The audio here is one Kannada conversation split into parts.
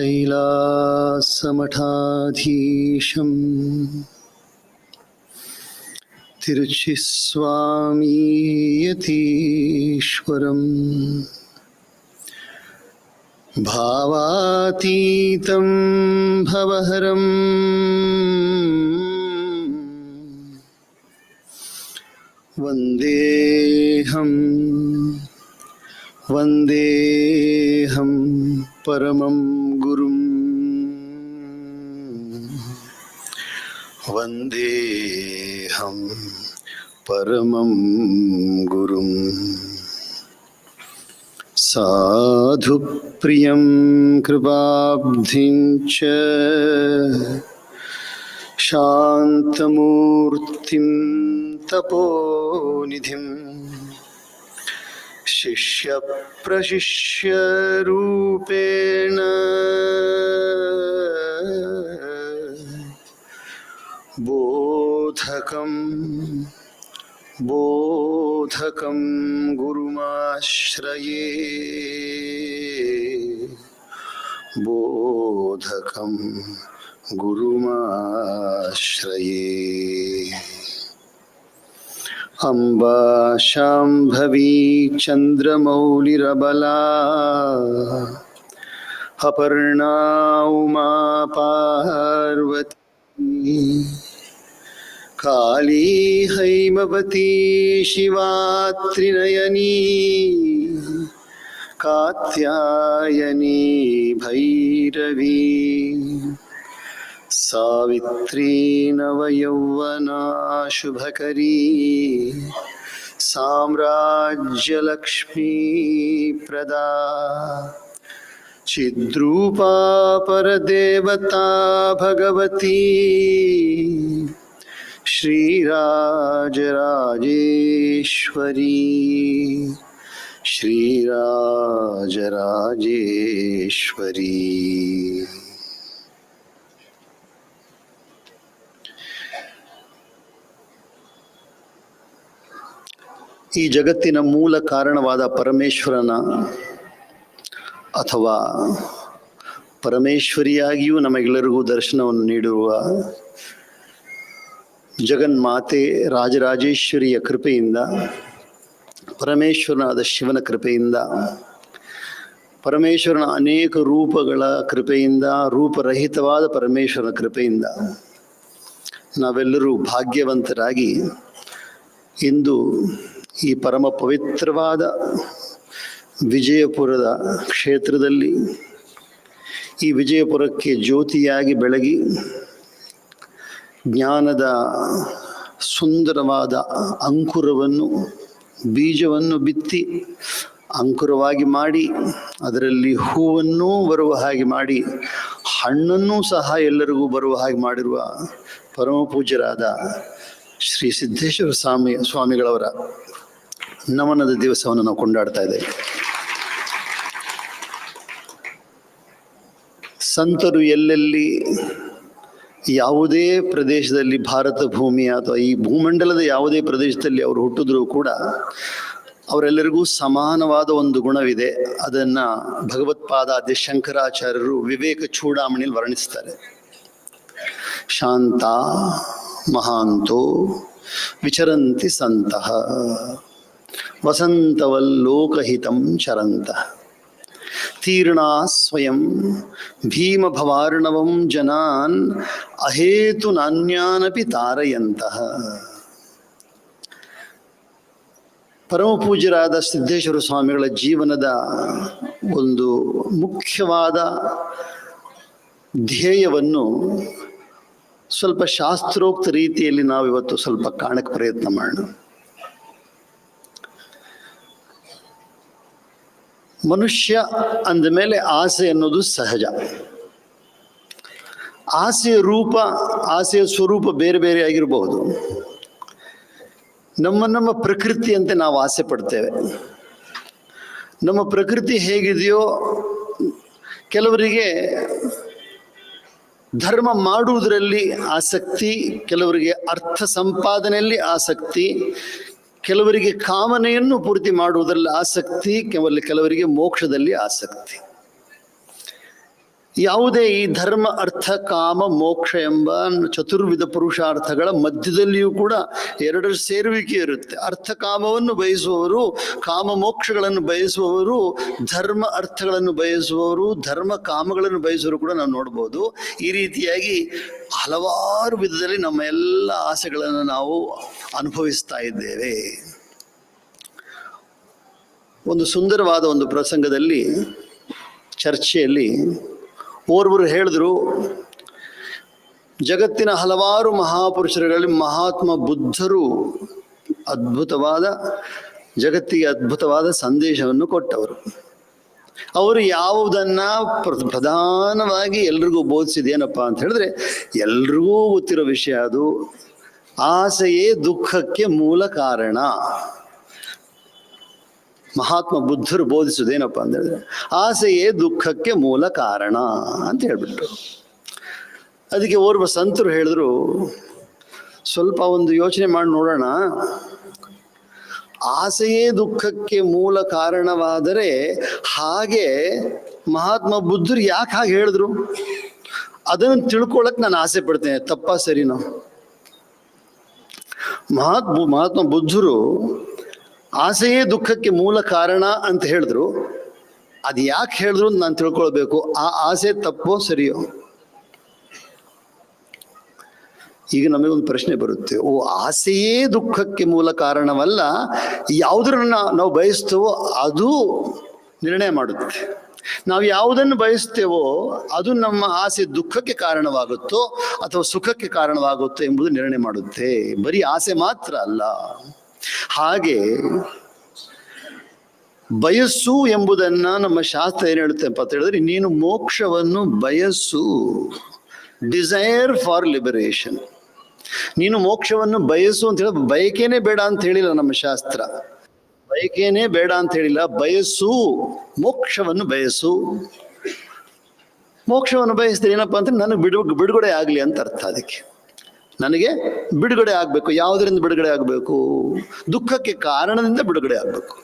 कैलासमठाधीशम् तिरुचिस्वामीयतीश्वरम् भावातीतं भवहरम्। वन्देऽहं वन्देऽहं परमं వందేహం పరమం గురుం సాధు ప్రియం కృపాబ్ధిం చ శాంతమూర్తిం తపోనిధిం శిష్య ప్రశిష్య बोधकं बोधकं गुरुमाश्रये। बोधकं गुरुमाश्रये। अम्बा शाम्भवी चन्द्रमौलिरबला। अपर्णा उमा पार्वती। काली हैमवती शिवा त्रिनयनी कात्यायनी भैरवी सावित्री नवयौवना शुभकरी साम्राज्यलक्ष्मी प्रदा चिद्रूपा परदेवता भगवती श्रीराजराजेश्वरी श्रीराजराजेश्वरी ಈ ಜಗತ್ತಿನ ಮೂಲ ಕಾರಣವಾದ ಪರಮೇಶ್ವರನ ಅಥವಾ ಪರಮೇಶ್ವರಿಯಾಗಿಯೂ ನಮಗೆಲ್ಲರಿಗೂ ದರ್ಶನವನ್ನು ನೀಡಿರುವ ಜಗನ್ಮಾತೆ ರಾಜರಾಜೇಶ್ವರಿಯ ಕೃಪೆಯಿಂದ, ಪರಮೇಶ್ವರನಾದ ಶಿವನ ಕೃಪೆಯಿಂದ, ಪರಮೇಶ್ವರನ ಅನೇಕ ರೂಪಗಳ ಕೃಪೆಯಿಂದ, ರೂಪರಹಿತವಾದ ಪರಮೇಶ್ವರನ ಕೃಪೆಯಿಂದ ನಾವೆಲ್ಲರೂ ಭಾಗ್ಯವಂತರಾಗಿ ಇಂದು ಈ ಪರಮ ಪವಿತ್ರವಾದ ವಿಜಯಪುರದ ಕ್ಷೇತ್ರದಲ್ಲಿ ಈ ವಿಜಯಪುರಕ್ಕೆ ಜ್ಯೋತಿಯಾಗಿ ಬೆಳಗಿ ಜ್ಞಾನದ ಸುಂದರವಾದ ಅಂಕುರವನ್ನು, ಬೀಜವನ್ನು ಬಿತ್ತಿ ಅಂಕುರವಾಗಿ ಮಾಡಿ, ಅದರಲ್ಲಿ ಹೂವನ್ನೂ ಬರುವ ಹಾಗೆ ಮಾಡಿ, ಹಣ್ಣನ್ನೂ ಸಹ ಎಲ್ಲರಿಗೂ ಬರುವ ಹಾಗೆ ಮಾಡಿರುವ ಪರಮ ಪೂಜ್ಯರಾದ ಶ್ರೀ ಸಿದ್ದೇಶ್ವರ ಸ್ವಾಮಿ, ಸ್ವಾಮಿಗಳವರ ನಮನದ ದಿವಸವನ್ನು ನಾವು ಕೊಂಡಾಡ್ತಾ ಇದ್ದೇವೆ. ಸಂತರು ಎಲ್ಲೆಲ್ಲಿ ಯಾವುದೇ ಪ್ರದೇಶದಲ್ಲಿ ಭಾರತ ಭೂಮಿ ಅಥವಾ ಈ ಭೂಮಂಡಲದ ಯಾವುದೇ ಪ್ರದೇಶದಲ್ಲಿ ಅವರು ಹುಟ್ಟಿದ್ರೂ ಕೂಡ ಅವರೆಲ್ಲರಿಗೂ ಸಮಾನವಾದ ಒಂದು ಗುಣವಿದೆ. ಅದನ್ನ ಭಗವತ್ಪಾದಾದ್ಯ ಶಂಕರಾಚಾರ್ಯರು ವಿವೇಕ ಚೂಡಾಮಣಿಯಲ್ಲಿ ವರ್ಣಿಸ್ತಾರೆ. ಶಾಂತ ಮಹಾಂತೋ ವಿಚರಂತಿ ಸಂತಹ ವಸಂತವಲ್ಲೋಕಹಿತಂ ಚರಂತಃ. ತೀರ್ಣಾ ಸ್ವಯಂ ಭೀಮಭವಾರ್ಣವಂ ಜನಾನ್ ಅಹೇತು ನಾನ್ಯಾನಪಿ ತಾರಯಂತಹ ಪರಮ ಪೂಜ್ಯರಾದ ಸಿದ್ದೇಶ್ವರ ಸ್ವಾಮಿಗಳ ಜೀವನದ ಒಂದು ಮುಖ್ಯವಾದ ಧ್ಯೇಯವನ್ನು ಸ್ವಲ್ಪ ಶಾಸ್ತ್ರೋಕ್ತ ರೀತಿಯಲ್ಲಿ ನಾವಿವತ್ತು ಸ್ವಲ್ಪ ಕಾಣಕ್ಕೆ ಪ್ರಯತ್ನ ಮಾಡೋಣ. ಮನುಷ್ಯ ಅಂದ ಮೇಲೆ ಆಸೆ ಅನ್ನೋದು ಸಹಜ. ಆಸೆಯ ರೂಪ, ಆಸೆಯ ಸ್ವರೂಪ ಬೇರೆ ಬೇರೆ ಆಗಿರಬಹುದು. ನಮ್ಮ ನಮ್ಮ ಪ್ರಕೃತಿಯಂತೆ ನಾವು ಆಸೆ ಪಡ್ತೇವೆ. ನಮ್ಮ ಪ್ರಕೃತಿ ಹೇಗಿದೆಯೋ ಕೆಲವರಿಗೆ ಧರ್ಮ ಮಾಡುವುದರಲ್ಲಿ ಆಸಕ್ತಿ, ಕೆಲವರಿಗೆ ಅರ್ಥ ಸಂಪಾದನೆಯಲ್ಲಿ ಆಸಕ್ತಿ ಕೆಲವರಿಗೆ ಕಾಮನೆಯನ್ನು ಪೂರ್ತಿ ಮಾಡುವುದರಲ್ಲಿ ಆಸಕ್ತಿ ಕೆಲವರಿಗೆ ಮೋಕ್ಷದಲ್ಲಿ ಆಸಕ್ತಿ. ಯಾವುದೇ ಈ ಧರ್ಮ, ಅರ್ಥ, ಕಾಮ, ಮೋಕ್ಷ ಎಂಬ ಚತುರ್ವಿಧ ಪುರುಷಾರ್ಥಗಳ ಮಧ್ಯದಲ್ಲಿಯೂ ಕೂಡ ಎರಡರ ಸೇರುವಿಕೆ ಇರುತ್ತೆ. ಅರ್ಥ, ಕಾಮವನ್ನು ಬಯಸುವವರು, ಕಾಮ, ಮೋಕ್ಷಗಳನ್ನು ಬಯಸುವವರು, ಧರ್ಮ, ಅರ್ಥಗಳನ್ನು ಬಯಸುವವರು, ಧರ್ಮ, ಕಾಮಗಳನ್ನು ಬಯಸುವವರು ಕೂಡ ನಾವು ನೋಡ್ಬೋದು. ಈ ರೀತಿಯಾಗಿ ಹಲವಾರು ವಿಧದಲ್ಲಿ ನಮ್ಮ ಎಲ್ಲ ಆಸೆಗಳನ್ನು ನಾವು ಅನುಭವಿಸ್ತಾ ಇದ್ದೇವೆ. ಒಂದು ಸುಂದರವಾದ ಒಂದು ಪ್ರಸಂಗದಲ್ಲಿ, ಚರ್ಚೆಯಲ್ಲಿ ಓರ್ವರು ಹೇಳಿದ್ರು, ಜಗತ್ತಿನ ಹಲವಾರು ಮಹಾಪುರುಷರುಗಳಲ್ಲಿ ಮಹಾತ್ಮ ಬುದ್ಧರು ಅದ್ಭುತವಾದ, ಜಗತ್ತಿಗೆ ಅದ್ಭುತವಾದ ಸಂದೇಶವನ್ನು ಕೊಟ್ಟವರು. ಅವರು ಯಾವುದನ್ನ ಪ್ರ- ಪ್ರಧಾನವಾಗಿ ಎಲ್ರಿಗೂ ಬೋಧಿಸಿದೇನಪ್ಪ ಅಂತ ಹೇಳಿದ್ರೆ, ಎಲ್ರಿಗೂ ಗೊತ್ತಿರೋ ವಿಷಯ ಅದು, ಆಸೆಯೇ ದುಃಖಕ್ಕೆ ಮೂಲ ಕಾರಣ. ಮಹಾತ್ಮ ಬುದ್ಧರು ಬೋಧಿಸೋದೇನಪ್ಪ ಅಂತ ಹೇಳಿದ್ರೆ, ಆಸೆಯೇ ದುಃಖಕ್ಕೆ ಮೂಲ ಕಾರಣ ಅಂತ ಹೇಳ್ಬಿಟ್ರು. ಅದಕ್ಕೆ ಓರ್ವ ಸಂತರು ಹೇಳಿದ್ರು, ಸ್ವಲ್ಪ ಒಂದು ಯೋಚನೆ ಮಾಡಿ ನೋಡೋಣ. ಆಸೆಯೇ ದುಃಖಕ್ಕೆ ಮೂಲ ಕಾರಣವಾದರೆ ಹಾಗೆ ಮಹಾತ್ಮ ಬುದ್ಧರು ಯಾಕೆ ಹಾಗೆ ಹೇಳಿದ್ರು? ಅದನ್ನು ತಿಳ್ಕೊಳಕ್ ನಾನು ಆಸೆ ಪಡ್ತೇನೆ, ತಪ್ಪ ಸರಿನೋ. ಮಹಾತ್ಮ ಮಹಾತ್ಮ ಬುದ್ಧರು ಆಸೆಯೇ ದುಃಖಕ್ಕೆ ಮೂಲ ಕಾರಣ ಅಂತ ಹೇಳಿದ್ರು. ಅದು ಯಾಕೆ ಹೇಳಿದ್ರು ಅಂತ ನಾನು ತಿಳ್ಕೊಳ್ಬೇಕು. ಆ ಆಸೆ ತಪ್ಪೋ ಸರಿಯೋ? ಈಗ ನಮಗೊಂದು ಪ್ರಶ್ನೆ ಬರುತ್ತೆ. ಓ, ಆಸೆಯೇ ದುಃಖಕ್ಕೆ ಮೂಲ ಕಾರಣವಲ್ಲ, ಯಾವುದರನ್ನ ನಾವು ಬಯಸ್ತೇವೋ ಅದು ನಿರ್ಣಯ ಮಾಡುತ್ತೆ. ನಾವು ಯಾವುದನ್ನು ಬಯಸ್ತೇವೋ ಅದು ನಮ್ಮ ಆಸೆ ದುಃಖಕ್ಕೆ ಕಾರಣವಾಗುತ್ತೋ ಅಥವಾ ಸುಖಕ್ಕೆ ಕಾರಣವಾಗುತ್ತೋ ಎಂಬುದು ನಿರ್ಣಯ ಮಾಡುತ್ತೆ. ಬರೀ ಆಸೆ ಮಾತ್ರ ಅಲ್ಲ. ಹಾಗೆ ಬಯಸ್ಸು ಎಂಬುದನ್ನ ನಮ್ಮ ಶಾಸ್ತ್ರ ಏನು ಹೇಳುತ್ತೆ ಅಂತ ಹೇಳಿದ್ರೆ, ನೀನು ಮೋಕ್ಷವನ್ನು ಬಯಸ್ಸು. ಡಿಸೈರ್ ಫಾರ್ ಲಿಬರೇಷನ್ ನೀನು ಮೋಕ್ಷವನ್ನು ಬಯಸು ಅಂತ ಹೇಳಿ ಬಯಕೇನೆ ಬೇಡ ಅಂತ ಹೇಳಿಲ್ಲ ನಮ್ಮ ಶಾಸ್ತ್ರ. ಬಯಕೇನೆ ಬೇಡ ಅಂತ ಹೇಳಿಲ್ಲ ಬಯಸು ಮೋಕ್ಷವನ್ನು ಬಯಸು ಮೋಕ್ಷವನ್ನು ಬಯಸಿದ್ರೆ ಏನಪ್ಪಾ ಅಂತ ನನಗೆ ಬಿಡು, ಬಿಡುಗಡೆ ಆಗಲಿ ಅಂತ ಅರ್ಥ ಅದಕ್ಕೆ. ನನಗೆ ಬಿಡುಗಡೆ ಆಗಬೇಕು, ಯಾವುದರಿಂದ ಬಿಡುಗಡೆ ಆಗಬೇಕು? ದುಃಖಕ್ಕೆ ಕಾರಣದಿಂದ ಬಿಡುಗಡೆ ಆಗಬೇಕು.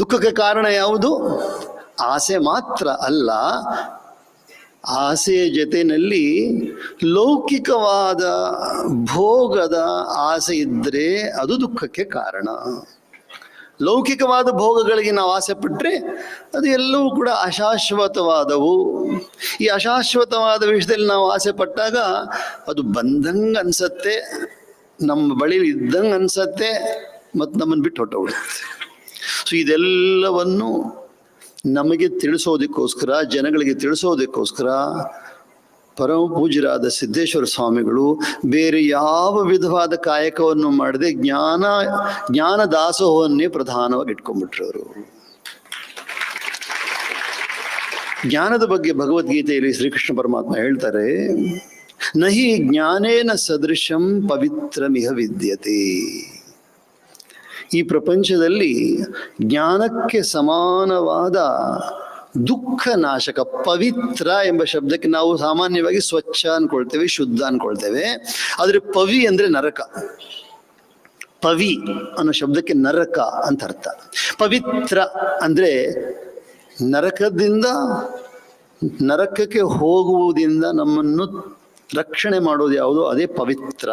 ದುಃಖಕ್ಕೆ ಕಾರಣ ಯಾವುದು? ಆಸೆ ಮಾತ್ರ ಅಲ್ಲ, ಆಸೆಯ ಜೊತೆಯಲ್ಲಿ ಲೌಕಿಕವಾದ ಭೋಗದ ಆಸೆ ಇದ್ದರೆ ಅದು ದುಃಖಕ್ಕೆ ಕಾರಣ. ಲೌಕಿಕವಾದ ಭೋಗಗಳಿಗೆ ನಾವು ಆಸೆ ಪಟ್ಟರೆ ಅದು ಎಲ್ಲವೂ ಕೂಡ ಅಶಾಶ್ವತವಾದವು. ಈ ಅಶಾಶ್ವತವಾದ ವಿಷಯದಲ್ಲಿ ನಾವು ಆಸೆ ಪಟ್ಟಾಗ ಅದು ಬಂದಂಗೆ ಅನ್ಸತ್ತೆ, ನಮ್ಮ ಬಳಿ ಇದ್ದಂಗೆ ಅನ್ಸತ್ತೆ ಮತ್ತು ನಮ್ಮನ್ನು ಬಿಟ್ಟು ಹೋಗುತ್ತೆ ಸೊ ಇದೆಲ್ಲವನ್ನು ನಮಗೆ ತಿಳಿಸೋದಕ್ಕೋಸ್ಕರ, ಜನಗಳಿಗೆ ತಿಳಿಸೋದಕ್ಕೋಸ್ಕರ ಪರಮ ಪೂಜ್ಯರಾದ ಸಿದ್ದೇಶ್ವರ ಸ್ವಾಮಿಗಳು ಬೇರೆ ಯಾವ ವಿಧವಾದ ಕಾಯಕವನ್ನು ಮಾಡದೆ ಜ್ಞಾನ ಜ್ಞಾನ ದಾಸೋಹವನ್ನೇ ಪ್ರಧಾನವಾಗಿ ಇಟ್ಕೊಂಡ್ಬಿಟ್ರವರು. ಜ್ಞಾನದ ಬಗ್ಗೆ ಭಗವದ್ಗೀತೆಯಲ್ಲಿ ಶ್ರೀಕೃಷ್ಣ ಪರಮಾತ್ಮ ಹೇಳ್ತಾರೆ, ನಹಿ ಜ್ಞಾನೇನ ಸದೃಶಂ ಪವಿತ್ರಮಿಹ ವಿದ್ಯತೆ. ಈ ಪ್ರಪಂಚದಲ್ಲಿ ಜ್ಞಾನಕ್ಕೆ ಸಮಾನವಾದ ದುಃಖ ನಾಶಕ ಪವಿತ್ರ ಎಂಬ ಶಬ್ದಕ್ಕೆ ನಾವು ಸಾಮಾನ್ಯವಾಗಿ ಸ್ವಚ್ಛ ಅನ್ಕೊಳ್ತೇವೆ, ಶುದ್ಧ ಅನ್ಕೊಳ್ತೇವೆ. ಆದ್ರೆ ಪವಿ ಅಂದ್ರೆ ನರಕ. ಪವಿ ಅನ್ನೋ ಶಬ್ದಕ್ಕೆ ನರಕ ಅಂತ ಅರ್ಥ. ಪವಿತ್ರ ಅಂದ್ರೆ ನರಕದಿಂದ, ನರಕಕ್ಕೆ ಹೋಗುವುದರಿಂದ ನಮ್ಮನ್ನು ರಕ್ಷಣೆ ಮಾಡೋದು ಯಾವುದು? ಅದೇ ಪವಿತ್ರ.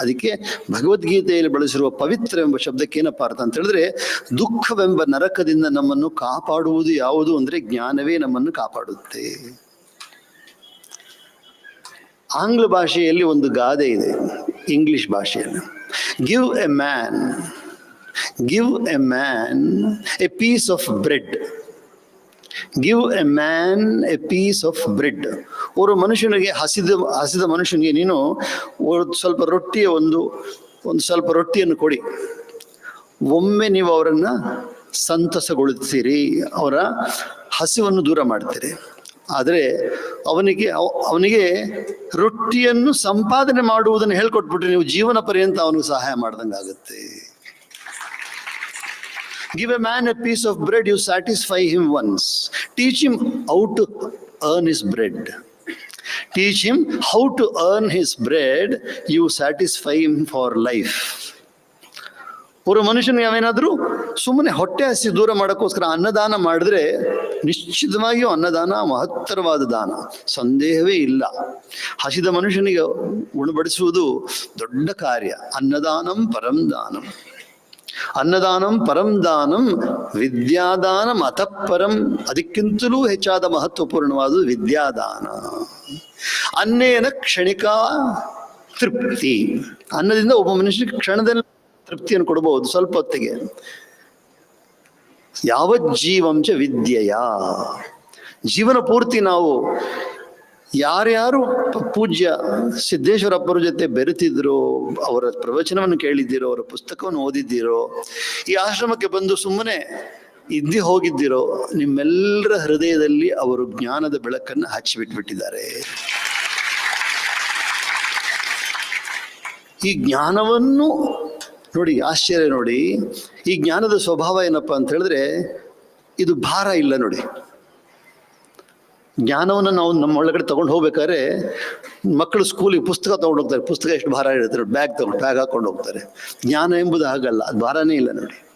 ಅದಕ್ಕೆ ಭಗವದ್ಗೀತೆಯಲ್ಲಿ ಬಳಸಿರುವ ಪವಿತ್ರ ಎಂಬ ಶಬ್ದಕ್ಕೆ ಏನಪ್ಪ ಅರ್ಥ ಅಂತ ಹೇಳಿದ್ರೆ, ದುಃಖವೆಂಬ ನರಕದಿಂದ ನಮ್ಮನ್ನು ಕಾಪಾಡುವುದು ಯಾವುದು ಅಂದ್ರೆ ಜ್ಞಾನವೇ ನಮ್ಮನ್ನು ಕಾಪಾಡುತ್ತೆ. ಆಂಗ್ಲ ಭಾಷೆಯಲ್ಲಿ ಒಂದು ಗಾದೆ ಇದೆ, ಇಂಗ್ಲಿಷ್ ಭಾಷೆಯಲ್ಲಿ. Give a man give a man a piece of bread give a man a piece of bread ஒரு ಮನುಷ್ಯನಿಗೆ ಹಸಿದ ಹಸಿದ ಮನುಷ್ಯನಿಗೆ ನೀನು ಸ್ವಲ್ಪ ರೊಟ್ಟಿಯ ಒಂದು ಒಂದು ಸ್ವಲ್ಪ ರೊಟ್ಟಿಯನ್ನು ಕೊಡಿ. ಒಮ್ಮೆ ನೀವು ಅವರನ್ನ ಸಂತಸಗೊಳಿಸ್ತೀರಿ, ಅವರ ಹಸಿವನ್ನು ದೂರ ಮಾಡ್ತೀರಿ. ಆದರೆ ಅವನಿಗೆ ಅವ- ಅವನಿಗೆ ರೊಟ್ಟಿಯನ್ನು ಸಂಪಾದನೆ ಮಾಡುವುದನ್ನು ಹೇಳ್ಕೊಟ್ಬಿಟ್ರೆ ನೀವು ಜೀವನ ಪರ್ಯಂತ ಅವನಿಗೆ ಸಹಾಯ ಮಾಡ್ದಂಗೆ ಆಗುತ್ತೆ. Give a man a piece of bread you satisfy him once teach him out earn his bread. Teach him how to earn his bread, you satisfy him for life. ஒரு ಮನುಷ್ಯನಿಗೆ ಅವೇನಾದರೂ ಸುಮ್ಮನೆ ಹೊಟ್ಟೆ ಹಸಿ ದೂರ ಮಾಡೋಕ್ಕೋಸ್ಕರ ಅನ್ನದಾನ ಮಾಡಿದ್ರೆ ನಿಶ್ಚಿತವಾಗಿಯೂ ಅನ್ನದಾನ ಮಹತ್ತರವಾದ ದಾನ. ಸಂದೇಹವೇ ಇಲ್ಲ. ಹಸಿದ ಮನುಷ್ಯನಿಗೆ ಉಣಬಡಿಸುವುದು ದೊಡ್ಡ ಕಾರ್ಯ. ಅನ್ನದಾನಂ ಪರಂ ದಾನಂ. ಅನ್ನದಾನಂ ಪರಂ ದಾನಂ ವಿದ್ಯಾದಾನಂ ಅತಃಪರಂ ಅದಕ್ಕಿಂತಲೂ ಹೆಚ್ಚಾದ ಮಹತ್ವಪೂರ್ಣವಾದದು ವಿದ್ಯಾದಾನ. ಅನ್ನೇನ ಕ್ಷಣಿಕ ತೃಪ್ತಿ. ಅನ್ನದಿಂದ ಒಬ್ಬ ಮನುಷ್ಯನಿಗೆ ಕ್ಷಣದಲ್ಲಿ ತೃಪ್ತಿಯನ್ನು ಕೊಡಬಹುದು ಸ್ವಲ್ಪ ಹೊತ್ತಿಗೆ. ಯಾವ ಜೀವಂಚ ವಿದ್ಯೆಯ? ಜೀವನ ಪೂರ್ತಿ ನಾವು ಯಾರ್ಯಾರು ಪೂಜ್ಯ ಸಿದ್ದೇಶ್ವರಪ್ಪರ ಜೊತೆ ಬೆರೆತಿದ್ರು, ಅವರ ಪ್ರವಚನವನ್ನು ಕೇಳಿದ್ದೀರೋ, ಅವರ ಪುಸ್ತಕವನ್ನು ಓದಿದ್ದೀರೋ, ಈ ಆಶ್ರಮಕ್ಕೆ ಬಂದು ಸುಮ್ಮನೆ ಇದ್ದಿ ಹೋಗಿದ್ದಿರೋ ನಿಮ್ಮೆಲ್ಲರ ಹೃದಯದಲ್ಲಿ ಅವರು ಜ್ಞಾನದ ಬೆಳಕನ್ನು ಹಚ್ಚಿಬಿಟ್ಬಿಟ್ಟಿದ್ದಾರೆ ಈ ಜ್ಞಾನವನ್ನು ನೋಡಿ, ಆಶ್ಚರ್ಯ ನೋಡಿ, ಈ ಜ್ಞಾನದ ಸ್ವಭಾವ ಏನಪ್ಪಾ ಅಂತ ಹೇಳಿದ್ರೆ, ಇದು ಭಾರ ಇಲ್ಲ ನೋಡಿ. ಜ್ಞಾನವನ್ನು ನಾವು ನಮ್ಮ ಒಳಗಡೆ ತಗೊಂಡು ಹೋಗ್ಬೇಕಾದ್ರೆ, ಮಕ್ಕಳು ಸ್ಕೂಲಿಗೆ ಪುಸ್ತಕ ತಗೊಂಡು ಹೋಗ್ತಾರೆ. ಪುಸ್ತಕ ಎಷ್ಟು ಭಾರ ಇರುತ್ತೆ ಬ್ಯಾಗ್ ತಗೊಂಡು, ಬ್ಯಾಗ್ ಹಾಕೊಂಡು ಹೋಗ್ತಾರೆ. ಜ್ಞಾನ ಎಂಬುದು ಹಾಗಲ್ಲ, ಅದು ಭಾರನೇ ಇಲ್ಲ ನೋಡಿ.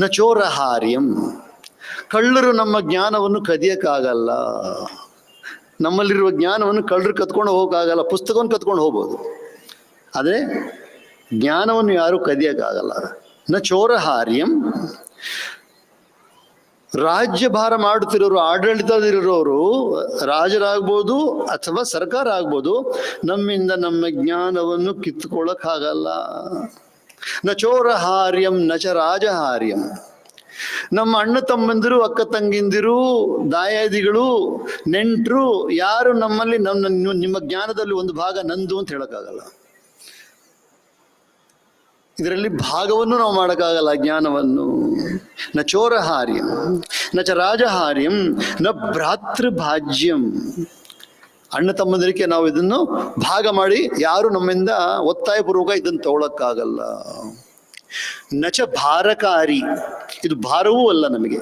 ನ ಚೋರಹಾರ್ಯಂ. ಕಳ್ಳರು ನಮ್ಮ ಜ್ಞಾನವನ್ನು ಕದಿಯಕ್ಕಾಗಲ್ಲ. ನಮ್ಮಲ್ಲಿರುವ ಜ್ಞಾನವನ್ನು ಕಳ್ಳರು ಕತ್ಕೊಂಡು ಹೋಗೋಕ್ಕಾಗಲ್ಲ, ಪುಸ್ತಕವನ್ನು ಕತ್ಕೊಂಡು ಹೋಗ್ಬೋದು. ಆದರೆ ಜ್ಞಾನವನ್ನು ಯಾರು ಕದಿಯಕ್ಕಾಗಲ್ಲ. ನ ಚೋರಹಾರ್ಯಂ. ರಾಜ್ಯಭಾರ ಮಾಡುತ್ತಿರೋರು, ಆಡಳಿತದಲ್ಲಿರೋರು ರಾಜರಾಗ್ಬೋದು ಅಥವಾ ಸರ್ಕಾರ ಆಗ್ಬೋದು ನಮ್ಮಿಂದ ನಮ್ಮ ಜ್ಞಾನವನ್ನು ಕಿತ್ಕೊಳ್ಳೋಕ್ಕಾಗಲ್ಲ ನ ಚೋರಹಾರ್ಯಂ ನ ಚ ರಾಜಹಾರ್ಯಂ ನಮ್ಮ ಅಣ್ಣ ತಮ್ಮಂದಿರು, ಅಕ್ಕ ತಂಗಿಂದಿರು, ದಾಯಾದಿಗಳು, ನೆಂಟರು, ಯಾರು ನಮ್ಮಲ್ಲಿ ನಮ್ಮ ನಿಮ್ಮ ಜ್ಞಾನದಲ್ಲಿ ಒಂದು ಭಾಗ ನಂದು ಅಂತ ಹೇಳಕ್ಕಾಗಲ್ಲ. ಇದರಲ್ಲಿ ಭಾಗವನ್ನು ನಾವು ಮಾಡೋಕ್ಕಾಗಲ್ಲ ಜ್ಞಾನವನ್ನು. ನ ಚೋರಹಾರ್ಯಂ ನ ಚ ರಾಜಹಾರ್ಯಂ ನ ಭ್ರಾತೃಭಾಜ್ಯಂ. ಅಣ್ಣ ತಮ್ಮಂದಿರಿಗೆ ನಾವು ಇದನ್ನು ಭಾಗ ಮಾಡಿ ಯಾರು ನಮ್ಮಿಂದ ಒತ್ತಾಯ ಪೂರ್ವಕ ಇದನ್ನು ತಗೊಳಕ್ಕಾಗಲ್ಲ. ನಚ ಭಾರಕಾರಿ. ಇದು ಭಾರವೂ ಅಲ್ಲ ನಮಗೆ.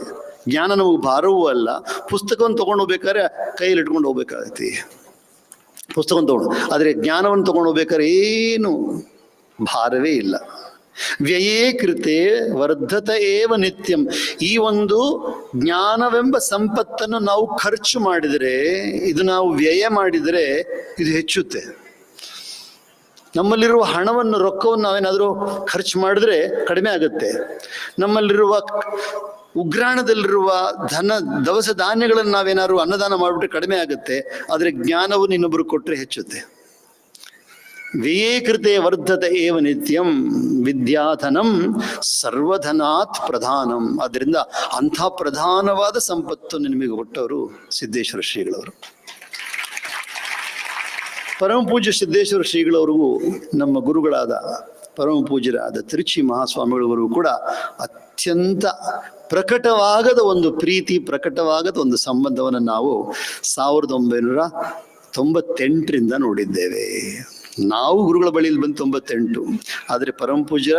ಜ್ಞಾನ ನಮಗೆ ಭಾರವೂ ಅಲ್ಲ. ಪುಸ್ತಕವನ್ನು ತಗೊಂಡು ಹೋಗ್ಬೇಕಾದ್ರೆ ಕೈಯಲ್ಲಿ ಇಟ್ಕೊಂಡು ಹೋಗ್ಬೇಕಾಗತ್ತೆ. ಪುಸ್ತಕವನ್ನು ತಗೊಂಡು. ಆದರೆ ಜ್ಞಾನವನ್ನು ತಗೊಂಡು ಹೋಗ್ಬೇಕಾದ್ರೆ ಏನು? ಭಾರವೇ ಇಲ್ಲ. ವ್ಯಯೇ ಕೃತೆ ವರ್ಧತ ಏವ ನಿತ್ಯಂ. ಈ ಒಂದು ಜ್ಞಾನವೆಂಬ ಸಂಪತ್ತನ್ನು ನಾವು ಖರ್ಚು ಮಾಡಿದರೆ, ಇದು ನಾವು ವ್ಯಯ ಮಾಡಿದರೆ ಇದು ಹೆಚ್ಚುತ್ತೆ. ನಮ್ಮಲ್ಲಿರುವ ಹಣವನ್ನು, ರೊಕ್ಕವನ್ನು ನಾವೇನಾದರೂ ಖರ್ಚು ಮಾಡಿದ್ರೆ ಕಡಿಮೆ ಆಗುತ್ತೆ. ನಮ್ಮಲ್ಲಿರುವ ಉಗ್ರಾಣದಲ್ಲಿರುವ ಧನ, ದವಸ ಧಾನ್ಯಗಳನ್ನು ನಾವೇನಾದ್ರು ಅನ್ನದಾನ ಮಾಡಿಬಿಟ್ರೆ ಕಡಿಮೆ ಆಗುತ್ತೆ. ಆದರೆ ಜ್ಞಾನವನ್ನು ಇನ್ನೊಬ್ಬರು ಕೊಟ್ಟರೆ ಹೆಚ್ಚುತ್ತೆ. ವಿಯೇಕೃತೆ ವರ್ಧತೆ ಏವ ನಿತ್ಯಂ, ವಿದ್ಯಾಧನಂ ಸರ್ವಧನಾತ್ ಪ್ರಧಾನಂ. ಅದರಿಂದ ಅಂಥ ಪ್ರಧಾನವಾದ ಸಂಪತ್ತು ನಿಮಗೆ ಕೊಟ್ಟವರು ಸಿದ್ದೇಶ್ವರ ಶ್ರೀಗಳವರು. ಪರಮ ಪೂಜ್ಯ ಸಿದ್ದೇಶ್ವರ ಶ್ರೀಗಳವರಿಗೂ ನಮ್ಮ ಗುರುಗಳಾದ ಪರಮ ಪೂಜ್ಯರಾದ ತಿರುಚಿ ಮಹಾಸ್ವಾಮಿಗಳವರಿಗೂ ಕೂಡ ಅತ್ಯಂತ ಪ್ರಕಟವಾಗದ ಒಂದು ಪ್ರೀತಿ, ಪ್ರಕಟವಾಗದ ಒಂದು ಸಂಬಂಧವನ್ನು ನಾವು ಸಾವಿರದ ಒಂಬೈನೂರ ತೊಂಬತ್ತೆಂಟರಿಂದ ನೋಡಿದ್ದೇವೆ. ನಾವು ಗುರುಗಳ ಬಳಿಯಲ್ಲಿ ಬಂದು ತೊಂಬತ್ತೆಂಟು. ಆದರೆ ಪರಮ ಪೂಜ್ಯರ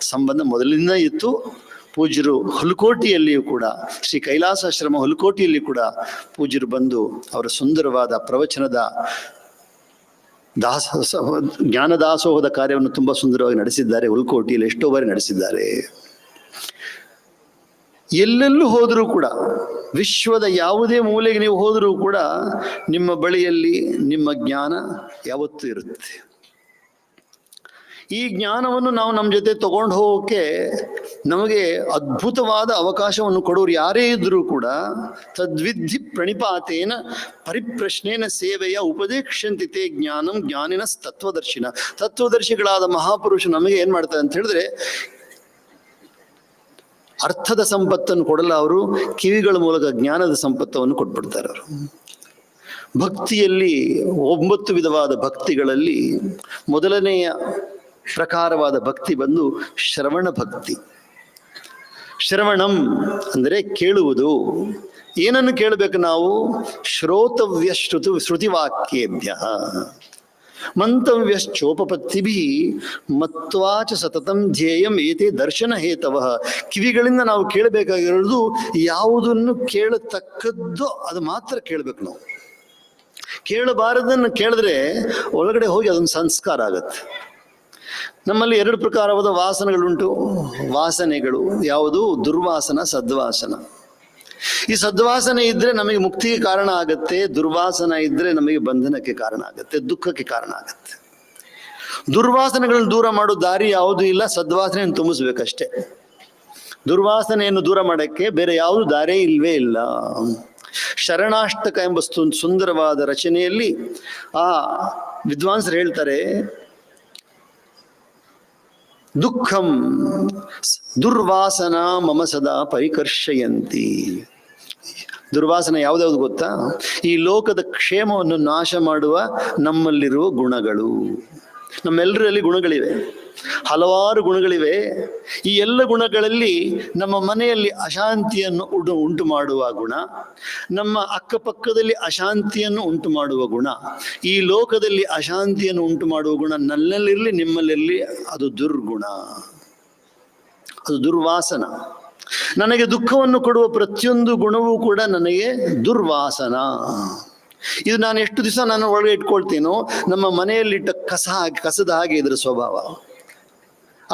ಸಂಬಂಧ ಮೊದಲಿಂದ ಇತ್ತು. ಪೂಜ್ಯರು ಹುಲಕೋಟಿಯಲ್ಲಿಯೂ ಕೂಡ, ಶ್ರೀ ಕೈಲಾಸಾಶ್ರಮ ಹುಲಕೋಟಿಯಲ್ಲಿ ಕೂಡ ಪೂಜ್ಯರು ಬಂದು ಅವರ ಸುಂದರವಾದ ಪ್ರವಚನದ ದಾಸ ಜ್ಞಾನದಾಸೋಹದ ಕಾರ್ಯವನ್ನು ತುಂಬಾ ಸುಂದರವಾಗಿ ನಡೆಸಿದ್ದಾರೆ. ಹುಲ್ಕೋಟಿಯಲ್ಲಿ ಎಷ್ಟೋ ಬಾರಿ ನಡೆಸಿದ್ದಾರೆ. ಎಲ್ಲೆಲ್ಲೂ ಹೋದರೂ ಕೂಡ, ವಿಶ್ವದ ಯಾವುದೇ ಮೂಲೆಗೆ ನೀವು ಹೋದರೂ ಕೂಡ ನಿಮ್ಮ ಬಳಿಯಲ್ಲಿ ನಿಮ್ಮ ಜ್ಞಾನ ಯಾವತ್ತೂ ಇರುತ್ತೆ. ಈ ಜ್ಞಾನವನ್ನು ನಾವು ನಮ್ಮ ಜೊತೆ ತಗೊಂಡು ಹೋಗೋಕೆ ನಮಗೆ ಅದ್ಭುತವಾದ ಅವಕಾಶವನ್ನು ಕೊಡೋರು ಯಾರೇ ಇದ್ರೂ ಕೂಡ ತದ್ವಿಧಿ ಪ್ರಣಿಪಾತೇನ ಪರಿಪ್ರಶ್ನೇನ ಸೇವೆಯ ಉಪದೇಕ್ಷಂತಿತೆ ಜ್ಞಾನಂ ಜ್ಞಾನಿನ ತತ್ವದರ್ಶಿನ. ತತ್ವದರ್ಶಿಗಳಾದ ಮಹಾಪುರುಷ ನಮಗೆ ಏನು ಮಾಡ್ತಾರೆ ಅಂತ ಹೇಳಿದ್ರೆ ಅರ್ಥದ ಸಂಪತ್ತನ್ನು ಕೊಡಲ್ಲ ಅವರು, ಕಿವಿಗಳ ಮೂಲಕ ಜ್ಞಾನದ ಸಂಪತ್ತವನ್ನು ಕೊಟ್ಬಿಡ್ತಾರೆ ಅವರು. ಭಕ್ತಿಯಲ್ಲಿ ಒಂಬತ್ತು ವಿಧವಾದ ಭಕ್ತಿಗಳಲ್ಲಿ ಮೊದಲನೆಯ ಪ್ರಕಾರವಾದ ಭಕ್ತಿ ಬಂದು ಶ್ರವಣ ಭಕ್ತಿ. ಶ್ರವಣಂ ಅಂದರೆ ಕೇಳುವುದು. ಏನನ್ನು ಕೇಳಬೇಕು ನಾವು? ಶ್ರೋತವ್ಯ ಶ್ರುತು ಶ್ರುತಿವಾಕ್ಯೇಭ್ಯ. ಮಂತವ್ಯಶ್ಚೋಪಪತ್ತಿಭಿ ಮತ್ವಾಚ ಸತತಂ ಧ್ಯೇಯಂ ಏತೆ ದರ್ಶನ ಹೇತವ ಕಿವಿಗಳಿಂದ ನಾವು ಕೇಳಬೇಕಾಗಿರೋದು ಯಾವುದನ್ನು ಕೇಳತಕ್ಕದ್ದು ಅದು ಮಾತ್ರ ಕೇಳಬೇಕು ನಾವು. ಕೇಳಬಾರದನ್ನು ಕೇಳಿದ್ರೆ ಒಳಗಡೆ ಹೋಗಿ ಅದೊಂದು ಸಂಸ್ಕಾರ ಆಗತ್ತೆ. ನಮ್ಮಲ್ಲಿ ಎರಡು ಪ್ರಕಾರವಾದ ವಾಸನೆಗಳುಂಟು. ವಾಸನೆಗಳು ಯಾವುದು? ದುರ್ವಾಸನ, ಸದ್ವಾಸನ. ಈ ಸದ್ವಾಸನೆ ಇದ್ರೆ ನಮಗೆ ಮುಕ್ತಿಗೆ ಕಾರಣ ಆಗುತ್ತೆ, ದುರ್ವಾಸನ ಇದ್ರೆ ನಮಗೆ ಬಂಧನಕ್ಕೆ ಕಾರಣ ಆಗುತ್ತೆ, ದುಃಖಕ್ಕೆ ಕಾರಣ ಆಗುತ್ತೆ. ದುರ್ವಾಸನೆಗಳನ್ನು ದೂರ ಮಾಡೋ ದಾರಿ ಯಾವುದೂ ಇಲ್ಲ, ಸದ್ವಾಸನೆಯನ್ನು ತುಂಬಿಸ್ಬೇಕಷ್ಟೇ. ದುರ್ವಾಸನೆಯನ್ನು ದೂರ ಮಾಡಕ್ಕೆ ಬೇರೆ ಯಾವುದು ದಾರಿ ಇಲ್ವೇ ಇಲ್ಲ. ಶರಣಾಷ್ಟಕ ಎಂಬ ಸುಂದರವಾದ ರಚನೆಯಲ್ಲಿ ಆ ವಿದ್ವಾಂಸರು ಹೇಳ್ತಾರೆ ದುಃಖಂ ದುರ್ವಾಸನ ಮಮ ಸದಾ ಪರಿಕರ್ಷಯಂತಿ. ದುರ್ವಾಸನ ಯಾವ್ದಾವ್ದು ಗೊತ್ತಾ? ಈ ಲೋಕದ ಕ್ಷೇಮವನ್ನು ನಾಶ ಮಾಡುವ ನಮ್ಮಲ್ಲಿರುವ ಗುಣಗಳು. ನಮ್ಮೆಲ್ಲರಲ್ಲಿ ಗುಣಗಳಿವೆ. ಹಲವಾರು ಗುಣಗಳಿವೆ. ಈ ಎಲ್ಲ ಗುಣಗಳಲ್ಲಿ ನಮ್ಮ ಮನೆಯಲ್ಲಿ ಅಶಾಂತಿಯನ್ನು ಉಡು, ಉಂಟು ಮಾಡುವ ಗುಣ, ನಮ್ಮ ಅಕ್ಕಪಕ್ಕದಲ್ಲಿ ಅಶಾಂತಿಯನ್ನು ಉಂಟು ಮಾಡುವ ಗುಣ, ಈ ಲೋಕದಲ್ಲಿ ಅಶಾಂತಿಯನ್ನು ಉಂಟು ಮಾಡುವ ಗುಣ ನನ್ನಲ್ಲಿರಲಿ, ನಿಮ್ಮಲ್ಲಿರಲಿ, ಅದು ದುರ್ಗುಣ. ಅದು ದುರ್ವಾಸನ. ನನಗೆ ದುಃಖವನ್ನು ಕೊಡುವ ಪ್ರತಿಯೊಂದು ಗುಣವೂ ಕೂಡ ನನಗೆ ದುರ್ವಾಸನ. ಇದು ನಾನು ಎಷ್ಟು ದಿವಸ ನಾನು ಒಳಗೆ ಇಟ್ಕೊಳ್ತೀನೋ, ನಮ್ಮ ಮನೆಯಲ್ಲಿಟ್ಟ ಕಸ ಹಾಗೆ, ಕಸದ ಹಾಗೆ ಇದರ ಸ್ವಭಾವ.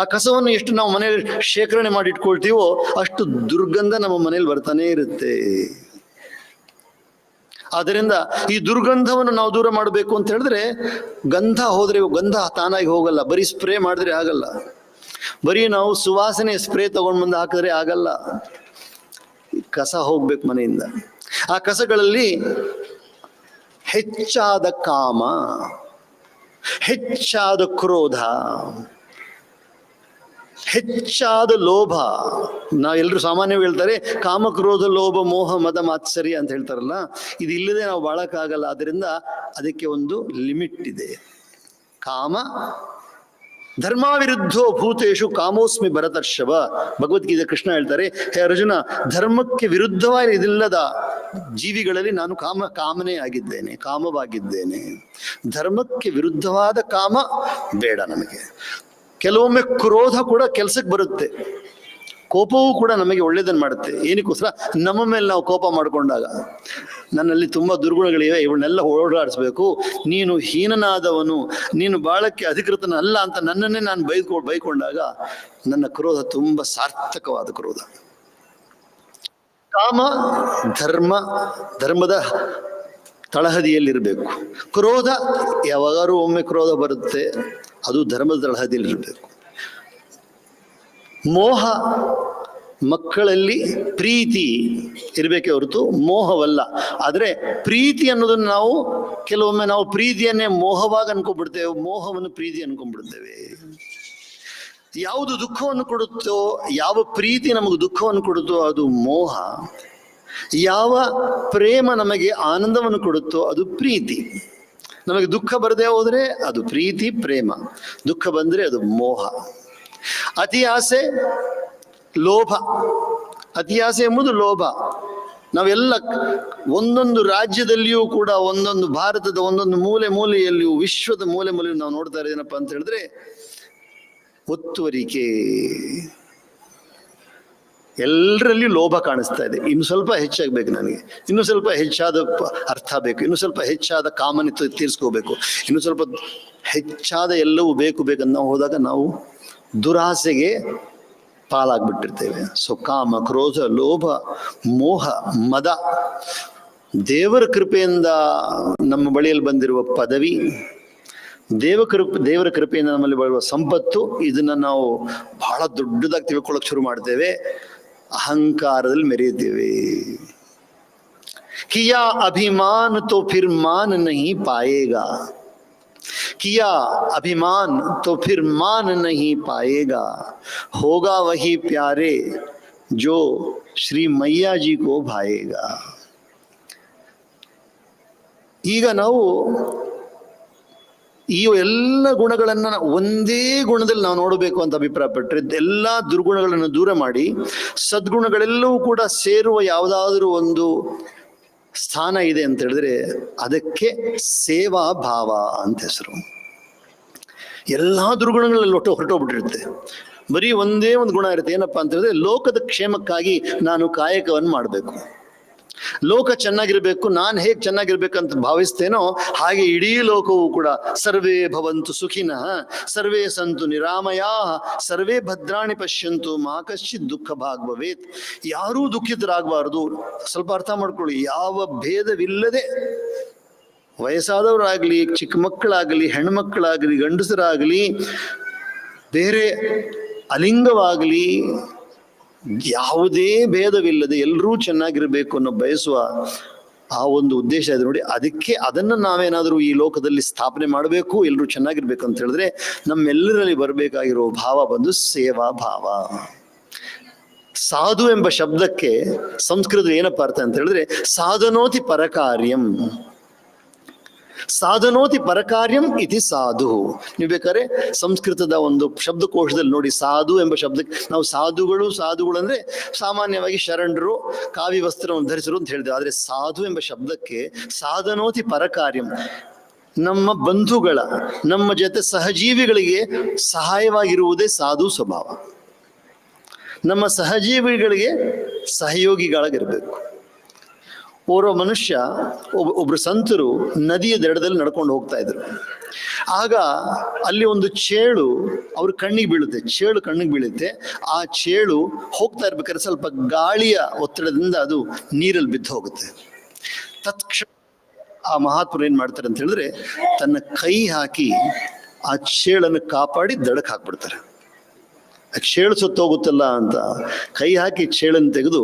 ಆ ಕಸವನ್ನು ಎಷ್ಟು ನಾವು ಮನೆಯಲ್ಲಿ ಶೇಖರಣೆ ಮಾಡಿ ಇಟ್ಕೊಳ್ತೀವೋ ಅಷ್ಟು ದುರ್ಗಂಧ ನಮ್ಮ ಮನೇಲಿ ಬರ್ತಾನೆ ಇರುತ್ತೆ. ಆದ್ದರಿಂದ ಈ ದುರ್ಗಂಧವನ್ನು ನಾವು ದೂರ ಮಾಡಬೇಕು ಅಂತ ಹೇಳಿದ್ರೆ ಗಂಧ ಹೋದ್ರೆ ಗಂಧ ತಾನಾಗಿ ಹೋಗಲ್ಲ, ಬರೀ ಸ್ಪ್ರೇ ಮಾಡಿದ್ರೆ ಆಗಲ್ಲ. ಬರೀ ನಾವು ಸುವಾಸನೆ ಸ್ಪ್ರೇ ತಗೊಂಡು ಬಂದು ಹಾಕಿದ್ರೆ ಆಗಲ್ಲ. ಕಸ ಹೋಗ್ಬೇಕು ಮನೆಯಿಂದ. ಆ ಕಸಗಳಲ್ಲಿ ಹೆಚ್ಚಾದ ಕಾಮ, ಹೆಚ್ಚಾದ ಕ್ರೋಧ ಹೆಚ್ಚಾದ ಲೋಭ. ನಾವೆಲ್ಲರೂ ಸಾಮಾನ್ಯವಾಗಿ ಹೇಳ್ತಾರೆ, ಕಾಮಕ್ರೋಧ, ಲೋಭ, ಮೋಹ, ಮದ ಮಾತ್ಸರಿ ಅಂತ ಹೇಳ್ತಾರಲ್ಲ, ಇದು ಇಲ್ಲದೆ ನಾವು ಬಾಳಕ್ಕಾಗಲ್ಲ. ಅದರಿಂದ ಅದಕ್ಕೆ ಒಂದು ಲಿಮಿಟ್ ಇದೆ. ಕಾಮ ಧರ್ಮಾವಿರುದ್ಧೋ ಭೂತೇಶು ಕಾಮೋಸ್ಮಿ ಭರತರ್ಷವ. ಭಗವದ್ಗೀತೆ ಕೃಷ್ಣ ಹೇಳ್ತಾರೆ, ಹೇ ಅರ್ಜುನ, ಧರ್ಮಕ್ಕೆ ವಿರುದ್ಧವಾಗಿ ಇದಿಲ್ಲದ ಜೀವಿಗಳಲ್ಲಿ ನಾನು ಕಾಮ, ಕಾಮನೇ ಆಗಿದ್ದೇನೆ, ಕಾಮವಾಗಿದ್ದೇನೆ. ಧರ್ಮಕ್ಕೆ ವಿರುದ್ಧವಾದ ಕಾಮ ಬೇಡ ನಮಗೆ. ಕೆಲವೊಮ್ಮೆ ಕ್ರೋಧ ಕೂಡ ಕೆಲ್ಸಕ್ಕೆ ಬರುತ್ತೆ. ಕೋಪವೂ ಕೂಡ ನಮಗೆ ಒಳ್ಳೇದನ್ನು ಮಾಡುತ್ತೆ. ಏನಕ್ಕೋಸ್ಕರ ನಮ್ಮ ಮೇಲೆ ನಾವು ಕೋಪ ಮಾಡಿಕೊಂಡಾಗ ನನ್ನಲ್ಲಿ ತುಂಬ ದುರ್ಗುಣಗಳಿವೆ ಇವನ್ನೆಲ್ಲ ಓಡಾಡಿಸ್ಬೇಕು, ನೀನು ಹೀನನಾದವನು, ನೀನು ಬಾಳಕ್ಕೆ ಅಧಿಕೃತನಲ್ಲ ಅಂತ ನನ್ನನ್ನೇ ನಾನು ಬೈಕೊ ಬೈಕೊಂಡಾಗ ನನ್ನ ಕ್ರೋಧ ತುಂಬ ಸಾರ್ಥಕವಾದ ಕ್ರೋಧ. ಕಾಮ, ಧರ್ಮ, ಧರ್ಮದ ತಳಹದಿಯಲ್ಲಿರಬೇಕು. ಕ್ರೋಧ ಯಾವಾಗಾದ್ರೂ ಒಮ್ಮೆ ಕ್ರೋಧ ಬರುತ್ತೆ. ಅದು ಧರ್ಮದ ತಳಹದಿಯಲ್ಲಿರಬೇಕು ಮೋಹ ಮಕ್ಕಳಲ್ಲಿ ಪ್ರೀತಿ ಇರಬೇಕೆ ಹೊರತು ಮೋಹವಲ್ಲ. ಆದರೆ ಪ್ರೀತಿ ಅನ್ನೋದನ್ನು ನಾವು ಕೆಲವೊಮ್ಮೆ ನಾವು ಪ್ರೀತಿಯನ್ನೇ ಮೋಹವಾಗಿ ಅನ್ಕೊಂಡ್ಬಿಡ್ತೇವೆ, ಮೋಹವನ್ನು ಪ್ರೀತಿ ಅನ್ಕೊಂಡ್ಬಿಡ್ತೇವೆ. ಯಾವುದು ದುಃಖವನ್ನು ಕೊಡುತ್ತೋ, ಯಾವ ಪ್ರೀತಿ ನಮಗೆ ದುಃಖವನ್ನು ಕೊಡುತ್ತೋ ಅದು ಮೋಹ. ಯಾವ ಪ್ರೇಮ ನಮಗೆ ಆನಂದವನ್ನು ಕೊಡುತ್ತೋ ಅದು ಪ್ರೀತಿ. ನಮಗೆ ದುಃಖ ಬರದೇ ಹೋದರೆ ಅದು ಪ್ರೀತಿ, ಪ್ರೇಮ. ದುಃಖ ಬಂದರೆ ಅದು ಮೋಹ. ಅತಿ ಆಸೆ, ಲೋಭ. ಅತಿ ಆಸೆ ಎಂಬುದು ಲೋಭ. ನಾವೆಲ್ಲ ಒಂದೊಂದು ರಾಜ್ಯದಲ್ಲಿಯೂ ಕೂಡ ಒಂದೊಂದು ಭಾರತದ ಒಂದೊಂದು ಮೂಲೆ ಮೂಲೆಯಲ್ಲಿಯೂ, ವಿಶ್ವದ ಮೂಲೆ ಮೂಲೆಯೂ ನಾವು ನೋಡ್ತಾ ಇರೋದೇನಪ್ಪ ಅಂತ ಹೇಳಿದ್ರೆ, ಒತ್ತುವರಿಕೆ. ಎಲ್ಲರಲ್ಲಿಯೂ ಲೋಭ ಕಾಣಿಸ್ತಾ ಇದೆ. ಇನ್ನು ಸ್ವಲ್ಪ ಹೆಚ್ಚಾಗಬೇಕು ನನಗೆ. ಇನ್ನು ಸ್ವಲ್ಪ ಹೆಚ್ಚಾದ ಅರ್ಥ ಬೇಕು. ಇನ್ನು ಸ್ವಲ್ಪ ಹೆಚ್ಚಾದ ಕಾಮನ್ ತೀರಿಸ್ಕೋಬೇಕು. ಇನ್ನು ಸ್ವಲ್ಪ ಹೆಚ್ಚಾದ ಎಲ್ಲವೂ ಬೇಕು ಬೇಕಂತ ನಾವು ಹೋದಾಗ ನಾವು ದುರಾಸೆಗೆ ಪಾಲಾಗ್ಬಿಟ್ಟಿರ್ತೇವೆ. ಸೊ, ಕಾಮ, ಕ್ರೋಧ, ಲೋಭ, ಮೋಹ, ಮದ, ದೇವರ ಕೃಪೆಯಿಂದ ನಮ್ಮ ಬಳಿಯಲ್ಲಿ ಬಂದಿರುವ ಪದವಿ, ದೇವ ಕೃಪ, ದೇವರ ಕೃಪೆಯಿಂದ ನಮ್ಮಲ್ಲಿ ಬರುವ ಸಂಪತ್ತು, ಇದನ್ನ ನಾವು ಬಹಳ ದೊಡ್ಡದಾಗಿ ತಿಳ್ಕೊಳ್ಳೋಕೆ ಶುರು ಮಾಡ್ತೇವೆ. ಅಹಂಕಾರದಲ್ಲಿ ಮೆರೆಯುತ್ತೇವೆ ಕಿಯಾ ಅಭಿಮಾನ್ ತೋ ಫಿರ್ ಮಾನ್ ನಹಿ ಪಾಯೇಗಾ किया अभिमान तो फिर मान नहीं पाएगा होगा वही प्यारे जो श्री मैया जी को भाएगा ಈಗ ನಾವು ಈ ಎಲ್ಲ ಗುಣಗಳನ್ನ ಒಂದೇ ಗುಣದಲ್ಲಿ ನಾವು ನೋಡಬೇಕು ಅಂತ ಅಭಿಪ್ರಾಯಪಟ್ಟರೆ ಎಲ್ಲ ದುರ್ಗುಣಗಳನ್ನು ದೂರ ಮಾಡಿ ಸದ್ಗುಣಗಳೆಲ್ಲವೂ ಕೂಡ ಸೇರುವ ಯಾವುದಾದ್ರೂ ಒಂದು ಸ್ಥಾನ ಇದೆ ಅಂತ ಹೇಳಿದ್ರೆ ಅದಕ್ಕೆ ಸೇವಾ ಭಾವ ಅಂತ ಹೆಸರು. ಎಲ್ಲಾ ದುರ್ಗುಣಗಳಲ್ಲಿ ಒಟ್ಟು ಹೊರಟೋಗ್ಬಿಟ್ಟಿರುತ್ತೆ. ಬರೀ ಒಂದೇ ಒಂದು ಗುಣ ಇರುತ್ತೆ. ಏನಪ್ಪಾ ಅಂತ ಹೇಳಿದ್ರೆ ಲೋಕದ ಕ್ಷೇಮಕ್ಕಾಗಿ ನಾನು ಕಾಯಕವನ್ನು ಮಾಡಬೇಕು. ಲೋಕ ಚೆನ್ನಾಗಿರ್ಬೇಕು, ನಾನು ಹೇಗೆ ಚೆನ್ನಾಗಿರ್ಬೇಕಂತ ಭಾವಿಸ್ತೇನೋ ಹಾಗೆ ಇಡೀ ಲೋಕವು ಕೂಡ ಸರ್ವೇ ಭವಂತು ಸುಖಿನ, ಸರ್ವೇ ಸಂತು ನಿರಾಮಯಾ, ಸರ್ವೇ ಭದ್ರಾಣಿ ಪಶ್ಯಂತು ಮಾ ಕಶ್ಚಿತ್ ದುಃಖ ಭಾಗ್ ಭವೇತ್ ಯಾರೂ ದುಃಖಿತರಾಗಬಾರದು. ಸ್ವಲ್ಪ ಅರ್ಥ ಮಾಡ್ಕೊಳ್ಳಿ, ಯಾವ ಭೇದವಿಲ್ಲದೆ ವಯಸ್ಸಾದವರಾಗಲಿ, ಚಿಕ್ಕ ಮಕ್ಕಳಾಗಲಿ, ಹೆಣ್ಮಕ್ಕಳಾಗಲಿ, ಗಂಡಸರಾಗಲಿ, ಬೇರೆ ಅಲಿಂಗವಾಗಲಿ ಯಾವುದೇ ಭೇದವಿಲ್ಲದೆ ಎಲ್ಲರೂ ಚೆನ್ನಾಗಿರ್ಬೇಕು ಅನ್ನೋ ಬಯಸುವ ಆ ಒಂದು ಉದ್ದೇಶ ಇದೆ ನೋಡಿ. ಅದಕ್ಕೆ ಅದನ್ನು ನಾವೇನಾದರೂ ಈ ಲೋಕದಲ್ಲಿ ಸ್ಥಾಪನೆ ಮಾಡಬೇಕು ಎಲ್ಲರೂ ಚೆನ್ನಾಗಿರ್ಬೇಕು ಅಂತ ಹೇಳಿದ್ರೆ ನಮ್ಮೆಲ್ಲರಲ್ಲಿ ಬರಬೇಕಾಗಿರೋ ಭಾವ ಬಂದು ಸೇವಾ ಭಾವ. ಸಾಧು ಎಂಬ ಶಬ್ದಕ್ಕೆ ಸಂಸ್ಕೃತ ಏನಪ್ಪ ಅರ್ಥ ಅಂತ ಹೇಳಿದ್ರೆ, ಸಾಧನೋತಿ ಪರಕಾರ್ಯಂ. ಸಾಧನೋತಿ ಪರಕಾರ್ಯಂ ಇತಿ ಸಾಧು. ನೀವು ಬೇಕಾದ್ರೆ ಸಂಸ್ಕೃತದ ಒಂದು ಶಬ್ದಕೋಶದಲ್ಲಿ ನೋಡಿ ಸಾಧು ಎಂಬ ಶಬ್ದಕ್ಕೆ ನಾವು ಸಾಧುಗಳು ಸಾಧುಗಳು ಅಂದ್ರೆ ಸಾಮಾನ್ಯವಾಗಿ ಶರಣರು ಕಾವಿ ವಸ್ತ್ರವನ್ನು ಧರಿಸರು ಅಂತ ಹೇಳಿದ್ರು. ಆದ್ರೆ ಸಾಧು ಎಂಬ ಶಬ್ದಕ್ಕೆ ಸಾಧನೋತಿ ಪರಕಾರ್ಯಂ, ನಮ್ಮ ಬಂಧುಗಳ, ನಮ್ಮ ಜೊತೆ ಸಹಜೀವಿಗಳಿಗೆ ಸಹಾಯವಾಗಿರುವುದೇ ಸಾಧು ಸ್ವಭಾವ. ನಮ್ಮ ಸಹಜೀವಿಗಳಿಗೆ ಸಹಯೋಗಿಗಳಾಗಿರ್ಬೇಕು. ಓರ್ವ ಮನುಷ್ಯ ಒಬ್ಬ ಒಬ್ರು ಸಂತರು ನದಿಯ ದಡದಲ್ಲಿ ನಡ್ಕೊಂಡು ಹೋಗ್ತಾ ಇದ್ರು. ಆಗ ಅಲ್ಲಿ ಒಂದು ಚೇಳು ಅವ್ರ ಕಣ್ಣಿಗೆ ಬೀಳುತ್ತೆ, ಚೇಳು ಕಣ್ಣಿಗೆ ಬೀಳುತ್ತೆ. ಆ ಚೇಳು ಹೋಗ್ತಾ ಇರ್ಬೇಕಾದ್ರೆ ಸ್ವಲ್ಪ ಗಾಳಿಯ ಒತ್ತಡದಿಂದ ಅದು ನೀರಲ್ಲಿ ಬಿದ್ದು ಹೋಗುತ್ತೆ. ತತ್ಕ್ಷಣ ಆ ಮಹಾತ್ಮರು ಏನ್ ಮಾಡ್ತಾರೆ ಅಂತ ಹೇಳಿದ್ರೆ ತನ್ನ ಕೈ ಹಾಕಿ ಆ ಚೇಳನ್ನು ಕಾಪಾಡಿ ದಡಕ್ಕೆ ಹಾಕ್ಬಿಡ್ತಾರೆ. ಚೇಳು ಸತ್ತೋಗುತ್ತಲ್ಲ ಅಂತ ಕೈ ಹಾಕಿ ಚೇಳನ್ನು ತೆಗೆದು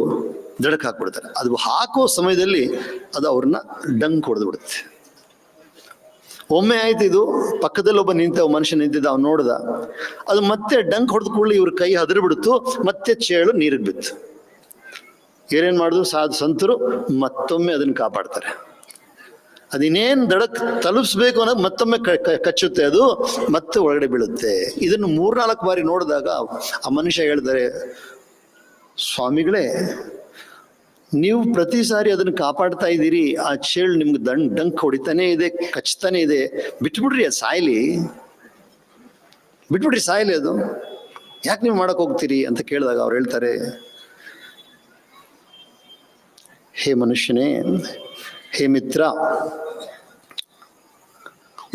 ದಡಕ್ಕೆ ಹಾಕ್ಬಿಡ್ತಾರೆ. ಅದು ಹಾಕೋ ಸಮಯದಲ್ಲಿ ಅದು ಅವ್ರನ್ನ ಡಂಗ್ ಹೊಡೆದು ಬಿಡುತ್ತೆ. ಒಮ್ಮೆ ಆಯ್ತು ಇದು, ಪಕ್ಕದಲ್ಲಿ ಒಬ್ಬ ನಿಂತ ಮನುಷ್ಯ ನಿಂತಿದ್ದ, ಅವ್ನು ನೋಡ್ದ, ಅದು ಮತ್ತೆ ಡಂಕ್ ಹೊಡೆದ ಕೂಡಲೇ ಇವ್ರ ಕೈ ಹದರು ಬಿಡ್ತು ಮತ್ತೆ ಚೇಳು ನೀರಿಗೆ ಬಿತ್ತು. ಏನೇನ್ ಮಾಡಿದ್ರು, ಸಾಧು ಸಂತರು ಮತ್ತೊಮ್ಮೆ ಅದನ್ನ ಕಾಪಾಡ್ತಾರೆ. ಅದಿನ್ನೇನು ದಡಕ್ ತಲುಪಿಸ್ಬೇಕು ಅನ್ನೋದು ಮತ್ತೊಮ್ಮೆ ಕಚ್ಚುತ್ತೆ ಅದು, ಮತ್ತೆ ಒಳಗಡೆ ಬೀಳುತ್ತೆ. ಇದನ್ನು ಮೂರ್ನಾಲ್ಕು ಬಾರಿ ನೋಡಿದಾಗ ಆ ಮನುಷ್ಯ ಹೇಳ್ತಾರೆ, ಸ್ವಾಮಿಗಳೇ ನೀವು ಪ್ರತಿ ಸಾರಿ ಅದನ್ನು ಕಾಪಾಡ್ತಾ ಇದ್ದೀರಿ, ಆ ಚೇಳು ನಿಮ್ಗೆ ದಂಡ್, ಡಂಕ್ ಹೊಡಿತಾನೆ ಇದೆ, ಕಚ್ತಾನೆ ಇದೆ. ಬಿಟ್ಬಿಡ್ರಿ ಅದು ಸಾಯ್ಲಿ. ಬಿಟ್ಬಿಡ್ರಿ ಸಾಯ್ಲಿ ಅದು. ಯಾಕೆ ನೀವು ಮಾಡಕ್ ಹೋಗ್ತೀರಿ ಅಂತ ಕೇಳಿದಾಗ ಅವ್ರು ಹೇಳ್ತಾರೆ, ಹೇ ಮನುಷ್ಯನೇ, ಹೇ ಮಿತ್ರ,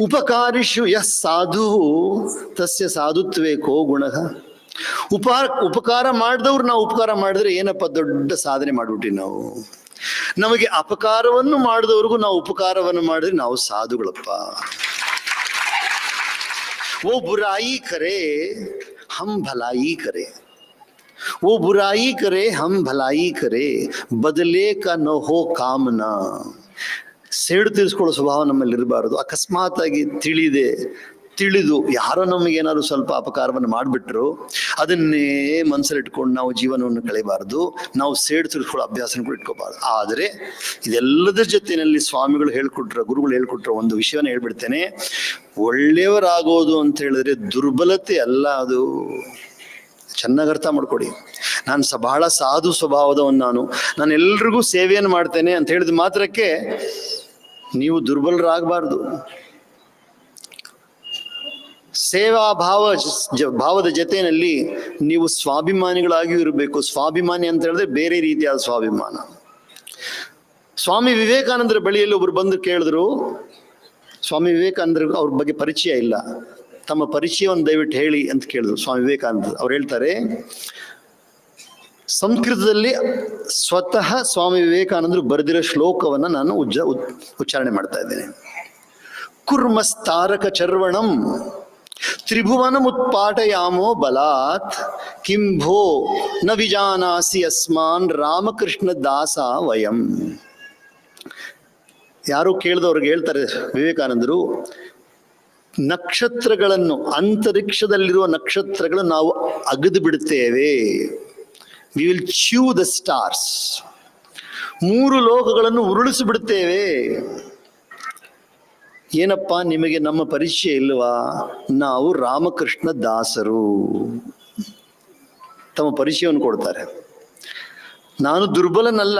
ಉಪಕಾರಿಷು ಯಸ್ ಸಾಧು, ತಸ್ಯ ಸಾಧುತ್ವೇ ಕೋ ಗುಣ. ಉಪಕಾರ ಉಪಕಾರ ಮಾಡಿದವ್ರು ನಾವು ಉಪಕಾರ ಮಾಡಿದ್ರೆ ಏನಪ್ಪ ದೊಡ್ಡ ಸಾಧನೆ ಮಾಡ್ಬಿಟ್ಟಿ ನಾವು. ನಮಗೆ ಅಪಕಾರವನ್ನು ಮಾಡಿದವ್ರಿಗೂ ನಾವು ಉಪಕಾರವನ್ನು ಮಾಡಿದ್ರೆ ನಾವು ಸಾಧುಗಳಪ್ಪ. ಓ ಬುರಾಯಿ ಕರೆ, ಹಂ ಭಲಾಯಿ ಕರೆ. ಓ ಬುರಾಯಿ ಕರೆ, ಹಂ ಭಲಾಯಿ ಕರೆ, ಬದಲೇ ಕ ನೋ ಕಾಮನ. ಸೇಡು ತೀರಿಸ್ಕೊಳ್ಳೋ ಸ್ವಭಾವ ನಮ್ಮಲ್ಲಿ ಇರಬಾರದು. ಅಕಸ್ಮಾತ್ ಆಗಿ ತಿಳಿದೆ ತಿಳಿದು ಯಾರೋ ನಮಗೆ ಏನಾದ್ರು ಸ್ವಲ್ಪ ಅಪಕಾರವನ್ನು ಮಾಡಿಬಿಟ್ರು, ಅದನ್ನೇ ಮನಸ್ಸಲ್ಲಿ ಇಟ್ಕೊಂಡು ನಾವು ಜೀವನವನ್ನು ಕಳೆಯಬಾರದು, ನಾವು ಸೇಡು ತಿಳ್ಕೊಳ್ಳೋ ಅಭ್ಯಾಸನ ಕೂಡ ಇಟ್ಕೋಬಾರ್ದು. ಆದರೆ ಇದೆಲ್ಲದರ ಜೊತೆಯಲ್ಲಿ ಸ್ವಾಮಿಗಳು ಹೇಳ್ಕೊಟ್ರ, ಗುರುಗಳು ಹೇಳ್ಕೊಟ್ರ ಒಂದು ವಿಷಯವನ್ನು ಹೇಳ್ಬಿಡ್ತೇನೆ, ಒಳ್ಳೆಯವರಾಗೋದು ಅಂತ ಹೇಳಿದ್ರೆ ದುರ್ಬಲತೆ ಅಲ್ಲ, ಅದು ಚೆನ್ನಾಗಿ ಅರ್ಥ ಮಾಡ್ಕೊಡಿ. ನಾನು ಸ ಬಹಳ ಸಾಧು ಸ್ವಭಾವದವನು ನಾನು. ನಾನು ಎಲ್ರಿಗೂ ಸೇವೆಯನ್ನು ಮಾಡ್ತೇನೆ ಅಂತ ಹೇಳಿದ ಮಾತ್ರಕ್ಕೆ ನೀವು ದುರ್ಬಲರಾಗಬಾರ್ದು. ಸೇವಾ ಭಾವ ಭಾವದ ಜೊತೆಯಲ್ಲಿ ನೀವು ಸ್ವಾಭಿಮಾನಿಗಳಾಗಿಯೂ ಇರಬೇಕು. ಸ್ವಾಭಿಮಾನಿ ಅಂತ ಹೇಳಿದ್ರೆ ಬೇರೆ ರೀತಿಯಾದ ಸ್ವಾಭಿಮಾನ. ಸ್ವಾಮಿ ವಿವೇಕಾನಂದರ ಬಳಿಯಲ್ಲಿ ಒಬ್ರು ಬಂದು ಕೇಳಿದ್ರು, ಸ್ವಾಮಿ ವಿವೇಕಾನಂದರ ಅವ್ರ ಬಗ್ಗೆ ಪರಿಚಯ ಇಲ್ಲ. ತಮ್ಮ ಪರಿಚಯವನ್ನು ದಯವಿಟ್ಟು ಹೇಳಿ ಅಂತ ಕೇಳಿದ್ರು ಸ್ವಾಮಿ ವಿವೇಕಾನಂದ. ಅವ್ರು ಹೇಳ್ತಾರೆ, ಸಂಸ್ಕೃತದಲ್ಲಿ ಸ್ವತಃ ಸ್ವಾಮಿ ವಿವೇಕಾನಂದರು ಬರೆದಿರೋ ಶ್ಲೋಕವನ್ನ ನಾನು ಉಜ್ಜ ಉಚ್ಚಾರಣೆ ಮಾಡ್ತಾ ಇದ್ದೇನೆ. ಕುರ್ಮಸ್ತಾರಕ ಚರ್ವಣಂ ತ್ರಿಭುವನಮುತ್ಪಾಟಯಾಮೋ ಬಲಾತ್. ಕಿಂಭೋ ನ ವಿಜಾನಾಸಿ ಅಸ್ಮಾನ್ ರಾಮಕೃಷ್ಣ ದಾಸ ವಯಂ. ಯಾರು ಕೇಳಿದವ್ರಿಗೆ ಹೇಳ್ತಾರೆ ವಿವೇಕಾನಂದರು, ನಕ್ಷತ್ರಗಳನ್ನು, ಅಂತರಿಕ್ಷದಲ್ಲಿರುವ ನಕ್ಷತ್ರಗಳನ್ನು ನಾವು ಅಗದು ಬಿಡುತ್ತೇವೆ. We will chew the stars ಮೂರು ಲೋಕಗಳನ್ನು ಉರುಳಿಸಿ ಬಿಡುತ್ತೇವೆ. ಏನಪ್ಪ, ನಿಮಗೆ ನಮ್ಮ ಪರಿಚಯ ಇಲ್ವಾ? ನಾವು ರಾಮಕೃಷ್ಣ ದಾಸರು. ತಮ್ಮ ಪರಿಚಯವನ್ನು ಕೊಡ್ತಾರೆ. ನಾನು ದುರ್ಬಲನಲ್ಲ.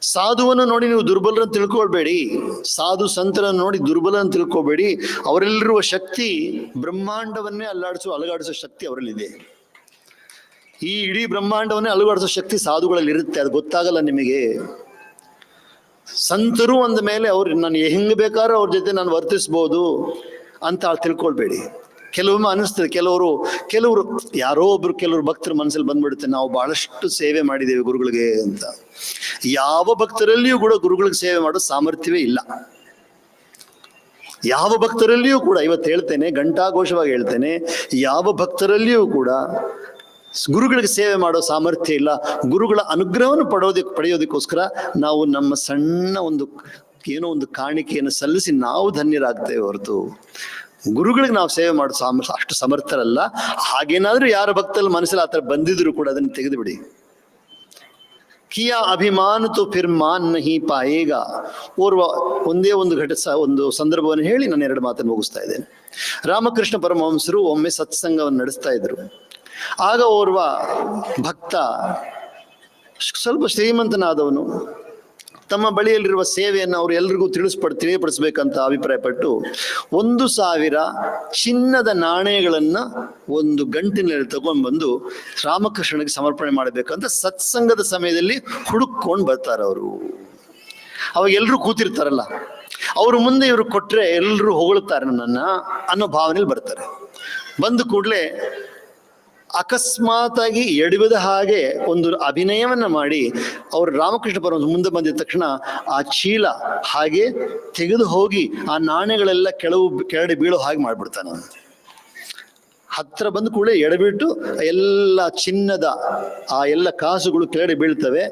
ಸಾಧುವನ್ನು ನೋಡಿ ನೀವು ದುರ್ಬಲರನ್ನು ತಿಳ್ಕೊಳ್ಬೇಡಿ. ಸಾಧು ಸಂತರನ್ನು ನೋಡಿ ದುರ್ಬಲರನ್ನು ತಿಳ್ಕೊಬೇಡಿ ಅವರಲ್ಲಿರುವ ಶಕ್ತಿ, ಬ್ರಹ್ಮಾಂಡವನ್ನೇ ಅಲ್ಲಾಡಿಸುವ, ಅಲಗಾಡಿಸುವ ಶಕ್ತಿ ಅವರಲ್ಲಿದೆ. ಈ ಇಡೀ ಬ್ರಹ್ಮಾಂಡವನ್ನೇ ಅಲುಗಾಡಿಸೋ ಶಕ್ತಿ ಸಾಧುಗಳಲ್ಲಿ ಇರುತ್ತೆ ಅದು ಗೊತ್ತಾಗಲ್ಲ ನಿಮಗೆ. ಸಂತರು ಅಂದ ಮೇಲೆ ಅವ್ರು, ನಾನು ಹೆಂಗ್ ಬೇಕಾದ್ರೂ ಅವ್ರ ಜೊತೆ ನಾನು ವರ್ತಿಸ್ಬೋದು ಅಂತ ತಿಳ್ಕೊಳ್ಬೇಡಿ. ಕೆಲವೊಮ್ಮೆ ಅನಿಸ್ತದೆ, ಕೆಲವರು ಕೆಲವರು, ಯಾರೋ ಒಬ್ರು, ಕೆಲವರು ಭಕ್ತರ ಮನಸ್ಸಲ್ಲಿ ಬಂದ್ಬಿಡುತ್ತೆ, ನಾವು ಬಹಳಷ್ಟು ಸೇವೆ ಮಾಡಿದ್ದೇವೆ ಗುರುಗಳಿಗೆ ಅಂತ. ಯಾವ ಭಕ್ತರಲ್ಲಿಯೂ ಕೂಡ ಗುರುಗಳಿಗೆ ಸೇವೆ ಮಾಡೋ ಸಾಮರ್ಥ್ಯವೇ ಇಲ್ಲ. ಯಾವ ಭಕ್ತರಲ್ಲಿಯೂ ಕೂಡ ಇವತ್ತು ಹೇಳ್ತೇನೆ, ಘಂಟಾಘೋಷವಾಗಿ ಹೇಳ್ತೇನೆ, ಯಾವ ಭಕ್ತರಲ್ಲಿಯೂ ಕೂಡ ಗುರುಗಳಿಗೆ ಸೇವೆ ಮಾಡೋ ಸಾಮರ್ಥ್ಯ ಇಲ್ಲ. ಗುರುಗಳ ಅನುಗ್ರಹವನ್ನು ಪಡೆಯೋದಕ್ಕೆ ಪಡೆಯೋದಕ್ಕೋಸ್ಕರ ನಾವು ನಮ್ಮ ಸಣ್ಣ ಒಂದು ಏನೋ ಒಂದು ಕಾಣಿಕೆಯನ್ನು ಸಲ್ಲಿಸಿ ನಾವು ಧನ್ಯರಾಗ್ತೇವೆ ಹೊರತು. ಗುರುಗಳಿಗೆ ನಾವು ಸೇವೆ ಮಾಡೋ ಸಾಮ, ಅಷ್ಟು ಸಮರ್ಥರಲ್ಲ. ಹಾಗೇನಾದ್ರೂ ಯಾರ ಭಕ್ತಲ್ಲಿ ಮನಸ್ಸಲ್ಲಿ ಆ ಥರ ಬಂದಿದ್ರು ಕೂಡ ಅದನ್ನು ತೆಗೆದು ಬಿಡಿ ಕಿಯಾ ಅಭಿಮಾನ ತು ಫಿರ್ ಮಾನ್ ನಹಿ ಪಾಯೇಗ. ಓರ್ವ ಒಂದೇ ಒಂದು ಘಟ ಒಂದು ಸಂದರ್ಭವನ್ನು ಹೇಳಿ ನಾನು ಎರಡು ಮಾತನ್ನು ಮುಗಿಸ್ತಾ ಇದ್ದೇನೆ. ರಾಮಕೃಷ್ಣ ಪರಮಹಂಸರು ಒಮ್ಮೆ ಸತ್ಸಂಗವನ್ನು ನಡೆಸ್ತಾ ಇದ್ರು. ಆಗ ಓರ್ವ ಭಕ್ತ ಸ್ವಲ್ಪ ಶ್ರೀಮಂತನಾದವನು ತಮ್ಮ ಬಳಿಯಲ್ಲಿರುವ ಸೇವೆಯನ್ನು ಅವರು ಎಲ್ರಿಗೂ ತಿಳಿಸ್ಪಡ್, ತಿಳಿಯಪಡಿಸ್ಬೇಕಂತ ಅಭಿಪ್ರಾಯಪಟ್ಟು ಒಂದು ಸಾವಿರ ಚಿನ್ನದ ನಾಣ್ಯಗಳನ್ನು ಒಂದು ಗಂಟಿನಲ್ಲಿ ತಗೊಂಡ್ಬಂದು ರಾಮಕೃಷ್ಣನಿಗೆ ಸಮರ್ಪಣೆ ಮಾಡಬೇಕಂತ ಸತ್ಸಂಗದ ಸಮಯದಲ್ಲಿ ಹುಡುಕೊಂಡು ಬರ್ತಾರೆ ಅವರು. ಅವಾಗ ಎಲ್ಲರೂ ಕೂತಿರ್ತಾರಲ್ಲ, ಅವರು ಮುಂದೆ ಇವರು ಕೊಟ್ರೆ ಎಲ್ಲರೂ ಹೊಗಳ್ತಾರೆ ನನ್ನ ಅನ್ನೋ ಭಾವನೆಯಲ್ಲಿ ಬರ್ತಾರೆ. ಬಂದ ಕೂಡಲೇ ಅಕಸ್ಮಾತಾಗಿ ಎಡವಿದ ಹಾಗೆ ಒಂದು ಅಭಿನಯವನ್ನ ಮಾಡಿ ಅವರು ರಾಮಕೃಷ್ಣ ಪರಮ ಮುಂದೆ ಬಂದಿದ ತಕ್ಷಣ ಆ ಚೀಲ ಹಾಗೆ ತೆಗೆದು ಹೋಗಿ ಆ ನಾಣ್ಯಗಳೆಲ್ಲ ಕೆಳವು ಕೆಳಡೆ ಬೀಳೋ ಹಾಗೆ ಮಾಡ್ಬಿಡ್ತಾನೆ. ಹತ್ರ ಬಂದ ಕೂಡಲೇ ಎಡಬಿಟ್ಟು ಎಲ್ಲ ಚಿನ್ನದ ಆ ಎಲ್ಲ ಕಾಸುಗಳು ಕೆಳಗಡೆ ಬೀಳ್ತವೆ.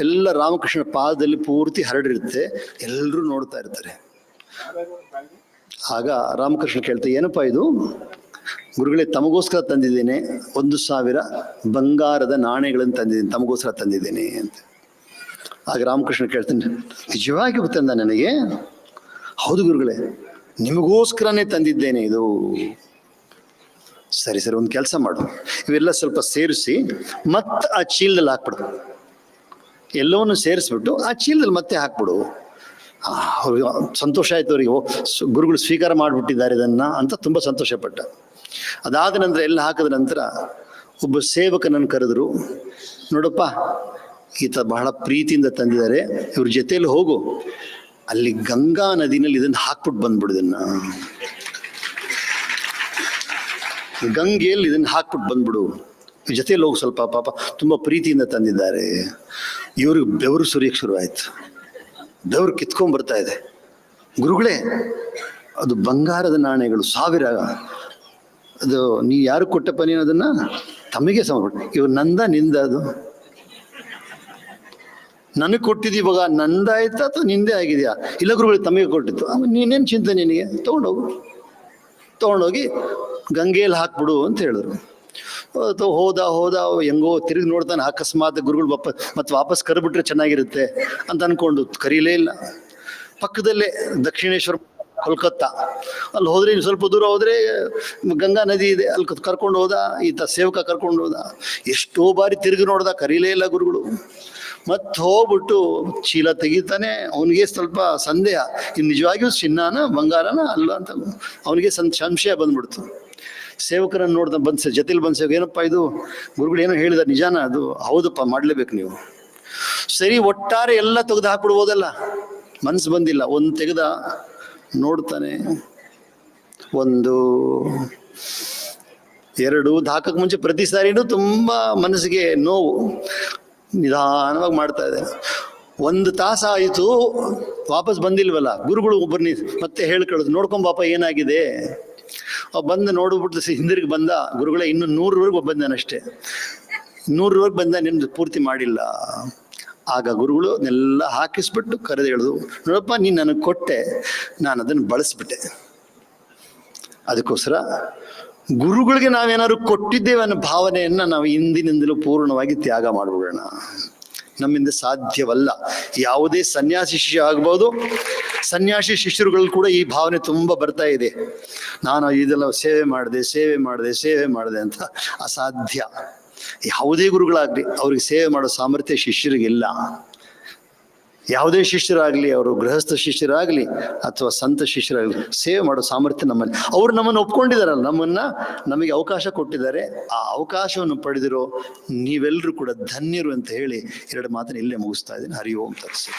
ಎಲ್ಲ ರಾಮಕೃಷ್ಣ ಪಾದದಲ್ಲಿ ಪೂರ್ತಿ ಹರಡಿರುತ್ತೆ. ಎಲ್ಲರೂ ನೋಡ್ತಾ ಇರ್ತಾರೆ. ಆಗ ರಾಮಕೃಷ್ಣ ಕೇಳ್ತಾ, ಏನಪ್ಪ ಇದು? ಗುರುಗಳೇ, ತಮಗೋಸ್ಕರ ತಂದಿದ್ದೇನೆ ಒಂದು ಸಾವಿರ ಬಂಗಾರದ ನಾಣ್ಯಗಳನ್ನು ತಂದಿದ್ದೀನಿ, ತಮಗೋಸ್ಕರ ತಂದಿದ್ದೇನೆ ಅಂತ. ಆಗ ರಾಮಕೃಷ್ಣ ಕೇಳ್ತಾನೆ, ನಿಜವಾಗಿ ಗೊತ್ತಂದ ನನಗೆ? ಹೌದು ಗುರುಗಳೇ, ನಿಮಗೋಸ್ಕರನೇ ತಂದಿದ್ದೇನೆ ಇದು. ಸರಿ ಸರಿ, ಒಂದು ಕೆಲಸ ಮಾಡು. ಇವೆಲ್ಲ ಸ್ವಲ್ಪ ಸೇರಿಸಿ, ಮತ್ತೆ ಆ ಚೀಲದಲ್ಲಿ ಹಾಕ್ಬಿಡು. ಎಲ್ಲವನ್ನು ಸೇರಿಸ್ಬಿಟ್ಟು ಆ ಚೀಲದಲ್ಲಿ ಮತ್ತೆ ಹಾಕ್ಬಿಡು. ಸಂತೋಷ ಆಯ್ತು ಅವರಿಗೆ. ಗುರುಗಳು ಸ್ವೀಕಾರ ಮಾಡಿಬಿಟ್ಟಿದ್ದಾರೆ ಇದನ್ನ ಅಂತ ತುಂಬ ಸಂತೋಷಪಟ್ಟ. ಅದಾದ ನಂತರ ಎಲ್ಲ ಹಾಕಿದ ನಂತರ ಒಬ್ಬ ಸೇವಕನನ್ನು ಕರೆದರು, ನೋಡಪ್ಪ, ಈತ ಬಹಳ ಪ್ರೀತಿಯಿಂದ ತಂದಿದ್ದಾರೆ, ಇವ್ರ ಜೊತೆಯಲ್ಲಿ ಹೋಗು, ಅಲ್ಲಿ ಗಂಗಾ ನದಿನಲ್ಲಿ ಇದನ್ನು ಹಾಕ್ಬಿಟ್ಟು ಬಂದ್ಬಿಡು ಇದನ್ನ ಗಂಗೆಯಲ್ಲಿ ಇದನ್ನು ಹಾಕ್ಬಿಟ್ಟು ಬಂದ್ಬಿಡು ಜೊತೆಯಲ್ಲಿ ಹೋಗಿ ಸ್ವಲ್ಪ, ಪಾಪ, ತುಂಬ ಪ್ರೀತಿಯಿಂದ ತಂದಿದ್ದಾರೆ. ಇವ್ರಿಗೆ ಬೆವರು ಸುರಿಯಕ್ಕೆ ಶುರುವಾಯಿತು ಬೆವರು ಕಿತ್ಕೊಂಡ್ ಬರ್ತಾ ಇದೆ. ಗುರುಗಳೇ, ಅದು ಬಂಗಾರದ ನಾಣ್ಯಗಳು, ಸಾವಿರ ಅದು ನೀ ಯಾರು ಕೊಟ್ಟಪ್ಪ ನೀನು ಅದನ್ನ ತಮಗೆ ಸಮರ್ಪಣೆ ಇವ್ ನಂದ, ನಿಂದ ಅದು. ನನಗೆ ಕೊಟ್ಟಿದ್ದು ಇವಾಗ ನಂದಾಯ್ತಾ ಅಥವಾ ನಿಂದೆ ಆಗಿದೆಯಾ? ಇಲ್ಲ ಗುರುಗಳು, ತಮಗೆ ಕೊಟ್ಟಿತ್ತು ನೀನೇನು ಚಿಂತೆ ನಿನಗೆ? ತಗೊಂಡೋಗು. ತಗೊಂಡೋಗಿ ಗಂಗೆಯಲ್ಲಿ ಹಾಕ್ಬಿಡು ಅಂತ ಹೇಳಿದ್ರು. ಅಥವಾ ಹೋದ ಹೋದ ಹೆಂಗೋ ತಿರುಗಿ ನೋಡ್ತಾನೆ, ಅಕಸ್ಮಾತ್ ಗುರುಗಳು ವಾಪ ಮತ್ತೆ ವಾಪಸ್ ಕರೆಬಿಟ್ರೆ ಚೆನ್ನಾಗಿರುತ್ತೆ ಅಂತ ಅನ್ಕೊಂಡು ಕರೀಲೇ ಇಲ್ಲ. ಪಕ್ಕದಲ್ಲೇ ದಕ್ಷಿಣೇಶ್ವರ ಕೋಲ್ಕತ್ತಾ. ಅಲ್ಲಿ ಹೋದ್ರೆ ಇನ್ನು ಸ್ವಲ್ಪ ದೂರ ಹೋದ್ರೆ ಗಂಗಾ ನದಿ ಇದೆ. ಅಲ್ಲಿ ಕರ್ಕೊಂಡು ಹೋದ, ಈತ ಸೇವಕ ಕರ್ಕೊಂಡು ಹೋದ. ಎಷ್ಟೋ ಬಾರಿ ತಿರುಗಿ ನೋಡ್ದ, ಕರೀಲೇ ಇಲ್ಲ ಗುರುಗಳು. ಮತ್ತೆ ಹೋಗ್ಬಿಟ್ಟು ಚೀಲ ತೆಗೀತಾನೆ, ಅವನಿಗೆ ಸ್ವಲ್ಪ ಸಂದೇಹ. ಇದು ನಿಜವಾಗಿಯೂ ಚಿನ್ನಾನ ಬಂಗಾರನ ಅಲ್ಲ ಅಂತ ಅವನಿಗೆ ಸಂಶಯ ಬಂದ್ಬಿಡ್ತು. ಸೇವಕರನ್ನು ನೋಡ್ದ ಬಂದ್ ಜೊತೆಲಿ ಬಂದ್ ಸೇವಕ ಏನಪ್ಪ ಇದು? ಗುರುಗಳು ಏನೋ ಹೇಳಿದ ನಿಜಾನ ಅದು? ಹೌದಪ್ಪ, ಮಾಡ್ಲೇಬೇಕು ನೀವು. ಸರಿ, ಒಟ್ಟಾರೆ ಎಲ್ಲ ತೆಗೆದು ಹಾಕ್ಬಿಡ್ಬೋದಲ್ಲ? ಮನ್ಸು ಬಂದಿಲ್ಲ. ಒಂದು ತೆಗೆದ ನೋಡ್ತಾನೆ. ಒಂದು ಎರಡು ಹಾಕಕ್ಕೆ ಮುಂಚೆ ಪ್ರತಿ ಸಾರಿನೂ ತುಂಬಾ ಮನಸ್ಸಿಗೆ ನೋವು ನಿಧಾನವಾಗಿ ಮಾಡ್ತಾ ಇದೆ ಒಂದು ತಾಸಾಯಿತು ವಾಪಸ್ ಬಂದಿಲ್ವಲ್ಲ, ಗುರುಗಳು ಒಬ್ಬರನ್ನ ಮತ್ತೆ ಹೇಳ್ಕೊಳ್ಳೋದು ನೋಡ್ಕೊಂಡ್ ಪಾಪ ಏನಾಗಿದೆ? ಬಂದು ನೋಡ್ಬಿಟ್ಟು ಹಿಂದಿರುಗಿ ಬಂದ, ಗುರುಗಳೇ, ಇನ್ನು ನೂರವರೆಗೂ ಬಂದಾನಷ್ಟೇ. ನೂರವರೆಗೆ ಬಂದ ನಿಮ್ದು ಪೂರ್ತಿ ಮಾಡಿಲ್ಲ. ಆಗ ಗುರುಗಳು ಎಲ್ಲ ಹಾಕಿಸ್ಬಿಟ್ಟು ಕರೆದು ಹೇಳಿದ್ರು, ನೋಡಪ್ಪ, ನೀನು ನನಗೆ ಕೊಟ್ಟೆ, ನಾನು ಅದನ್ನು ಬಳಸ್ಬಿಟ್ಟೆ. ಅದಕ್ಕೋಸ್ಕರ ಗುರುಗಳಿಗೆ ನಾವೇನಾದ್ರು ಕೊಟ್ಟಿದ್ದೇವೆ ಅನ್ನೋ ಭಾವನೆಯನ್ನ ನಾವು ಇಂದಿನಿಂದಲೂ ಪೂರ್ಣವಾಗಿ ತ್ಯಾಗ ಮಾಡಿಬಿಡೋಣ. ನಮ್ಮಿಂದ ಸಾಧ್ಯವಲ್ಲ. ಯಾವುದೇ ಸನ್ಯಾಸಿ ಶಿಷ್ಯ ಆಗ್ಬೋದು. ಸನ್ಯಾಸಿ ಶಿಷ್ಯರುಗಳು ಕೂಡ ಈ ಭಾವನೆ ತುಂಬ ಬರ್ತಾ ಇದೆ. ನಾನು ಇದೆಲ್ಲ ಸೇವೆ ಮಾಡಿದೆ ಸೇವೆ ಮಾಡಿದೆ ಸೇವೆ ಮಾಡಿದೆ ಅಂತ ಅಸಾಧ್ಯ. ಯಾವುದೇ ಗುರುಗಳಾಗಲಿ ಅವ್ರಿಗೆ ಸೇವೆ ಮಾಡೋ ಸಾಮರ್ಥ್ಯ ಶಿಷ್ಯರಿಗಿಲ್ಲ. ಯಾವುದೇ ಶಿಷ್ಯರಾಗಲಿ ಅವರು ಗೃಹಸ್ಥ ಶಿಷ್ಯರಾಗಲಿ ಅಥವಾ ಸಂತ ಶಿಷ್ಯರಾಗಲಿ ಸೇವೆ ಮಾಡೋ ಸಾಮರ್ಥ್ಯ ನಮ್ಮಲ್ಲಿ. ಅವರು ನಮ್ಮನ್ನು ಒಪ್ಕೊಂಡಿದ್ದಾರಲ್ಲ ನಮ್ಮನ್ನು ನಮಗೆ ಅವಕಾಶ ಕೊಟ್ಟಿದ್ದಾರೆ. ಆ ಅವಕಾಶವನ್ನು ಪಡೆದಿರೋ ನೀವೆಲ್ಲರೂ ಕೂಡ ಧನ್ಯರು ಅಂತ ಹೇಳಿ ಎರಡು ಮಾತನ್ನು ಇಲ್ಲೇ ಮುಗಿಸ್ತಾ ಇದ್ದೀನಿ. ಹರಿ ಓಂ ತರಿಸಿ